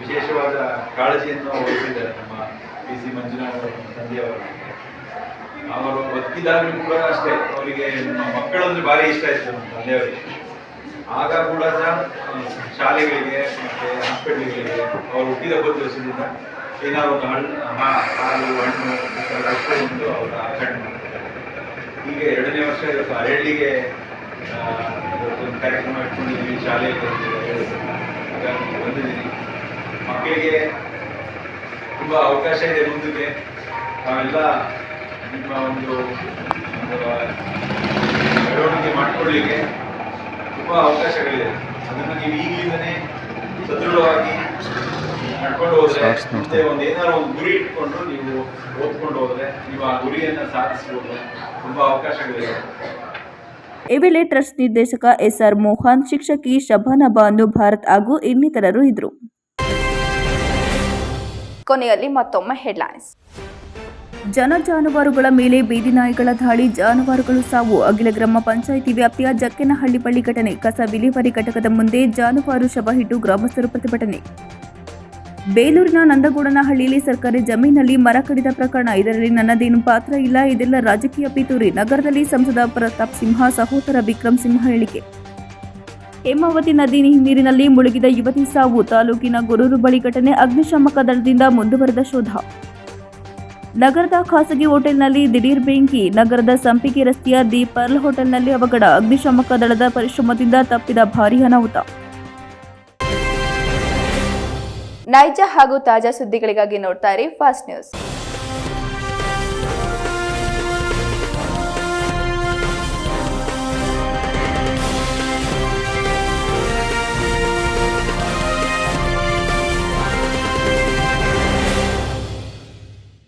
ವಿಶೇಷವಾದ ಕಾಳಜಿಯನ್ನು ವಹಿಸಿದ್ದಾರೆ ನಮ್ಮ ಪಿ ಸಿ ಮಂಜುನಾಥ್ ಅವರ ತಂದೆಯವರು ಅವರು ಬದುಕಿದಾಗಲೂ ಕೂಡ ಅಷ್ಟೇ. ಅವರಿಗೆ ನಮ್ಮ ಮಕ್ಕಳಂದ್ರೆ ಭಾರಿ ಇಷ್ಟ ಇತ್ತು ನಮ್ಮ ತಂದೆಯವರಿಗೆ. ಆಗ ಕೂಡ ಶಾಲೆಗಳಿಗೆ ಮತ್ತೆ ಹಾಸ್ಪಿಟ್ಲ್ಗಳಿಗೆ ಅವರು ಹುಟ್ಟಿದ ದಿವಸದಿಂದ ಏನಾದ್ರು ಒಂದು ಹಣ್ಣು ಹಾಲು ಹಣ್ಣು ಅಷ್ಟು ಉಂಟು, ಅವರ ಆಚರಣೆ ಮಾಡ್ತಾರೆ ಈಗ ಎರಡನೇ ವರ್ಷ ಇವತ್ತು ಹರಳ್ಳಿಗೆ ಒಂದು ಕಾರ್ಯಕ್ರಮ ಅಂತ ಹೇಳಿದ್ರು. ಹಾಗಾಗಿ ಬಂದಿದ್ದೀನಿ. ಮಕ್ಕಳಿಗೆ ತುಂಬ ಅವಕಾಶ ಇದೆ ಮುಂದಕ್ಕೆ. ನಾವೆಲ್ಲ ನಿಮ್ಮ ಒಂದು ಒಂದು ಬೆಳವಣಿಗೆ ಮಾಡಿಕೊಳ್ಳಿಕ್ಕೆ ತುಂಬ ಅವಕಾಶಗಳಿದೆ. ಅದನ್ನು ನೀವು ಈಗಲಿಂದನೇ ಸದೃಢವಾಗಿ ನಡ್ಕೊಂಡು ಹೋದ್ರೆ ಮತ್ತೆ ಒಂದು ಏನಾದ್ರು ಒಂದು ಗುರಿ ಇಟ್ಕೊಂಡು ನೀವು ಓದ್ಕೊಂಡು ಹೋದ್ರೆ ನೀವು ಆ ಗುರಿಯನ್ನು ಸಾಧಿಸ್ಬೋದು. ತುಂಬ ಅವಕಾಶಗಳಿದೆ. ಈ ವೇಳೆ ಟ್ರಸ್ಟ್ ನಿರ್ದೇಶಕ ಎಸ್ ಆರ್ ಮೋಹನ್ ಶಿಕ್ಷಕಿ ಶಭಾನಾ ಬಾನು ಭಾರತ್ ಹಾಗೂ ಇನ್ನಿತರರು ಇದ್ದರು ಕೊನೆಯಲ್ಲಿ ಮತ್ತೊಮ್ಮೆ ಹೆಡ್ಲೈನ್ಸ್. ಜನ ಜಾನುವಾರುಗಳ ಮೇಲೆ ಬೀದಿ ನಾಯಿಗಳ ದಾಳಿ, ಜಾನುವಾರುಗಳು ಸಾವು. ಅಗಿಲ ಗ್ರಾಮ ಪಂಚಾಯಿತಿ ವ್ಯಾಪ್ತಿಯ ಜಕ್ಕೆನಹಳ್ಳಿ ಬಳಿ ಘಟನೆ. ಕಸ ವಿಲೇವಾರಿ ಘಟಕದ ಮುಂದೆ ಜಾನುವಾರು ಶವ ಹಿಟ್ಟು ಗ್ರಾಮಸ್ಥರು ಪ್ರತಿಭಟನೆ. ಬೇಲೂರಿನ ನಂದಗೂಡನಹಳ್ಳಿಯಲ್ಲಿ ಸರ್ಕಾರಿ ಜಮೀನಲ್ಲಿ ಮರ ಕಡಿದ ಪ್ರಕರಣ. ಇದರಲ್ಲಿ ನನ್ನದೇನು ಪಾತ್ರ ಇಲ್ಲ, ಇದೆಲ್ಲ ರಾಜಕೀಯ ಪಿತೂರಿ. ನಗರದಲ್ಲಿ ಸಂಸದ ಪ್ರತಾಪ್ ಸಿಂಹ, ಸಹೋದರ ವಿಕ್ರಮ್ ಸಿಂಹ ಹೇಳಿಕೆ. ಹೇಮಾವತಿ ನದಿ ನೀರಿನಲ್ಲಿ ಮುಳುಗಿದ ಯುವತಿ ಸಾವು. ತಾಲೂಕಿನ ಗೊರೂರು ಬಳಿ ಘಟನೆ. ಅಗ್ನಿಶಾಮಕ ದಳದಿಂದ ಮುಂದುವರೆದ ಶೋಧ. ನಗರದ ಖಾಸಗಿ ಹೋಟೆಲ್ನಲ್ಲಿ ದಿಢೀರ್ ಬೆಂಕಿ, ನಗರದ ಸಂಪಿಗೆ ರಸ್ತೆಯ ದಿ ಪರ್ಲ್ ಹೋಟೆಲ್ನಲ್ಲಿ ಅವಘಡ, ಅಗ್ನಿಶಾಮಕ ದಳದ ಪರಿಶ್ರಮದಿಂದ ತಪ್ಪಿದ ಭಾರೀ ಅನಾಹುತ. ನೈಜ ಹಾಗೂ ತಾಜಾ ಸುದ್ದಿಗಳಿಗಾಗಿ ನೋಡ್ತಾ ಫಾಸ್ಟ್ ನ್ಯೂಸ್.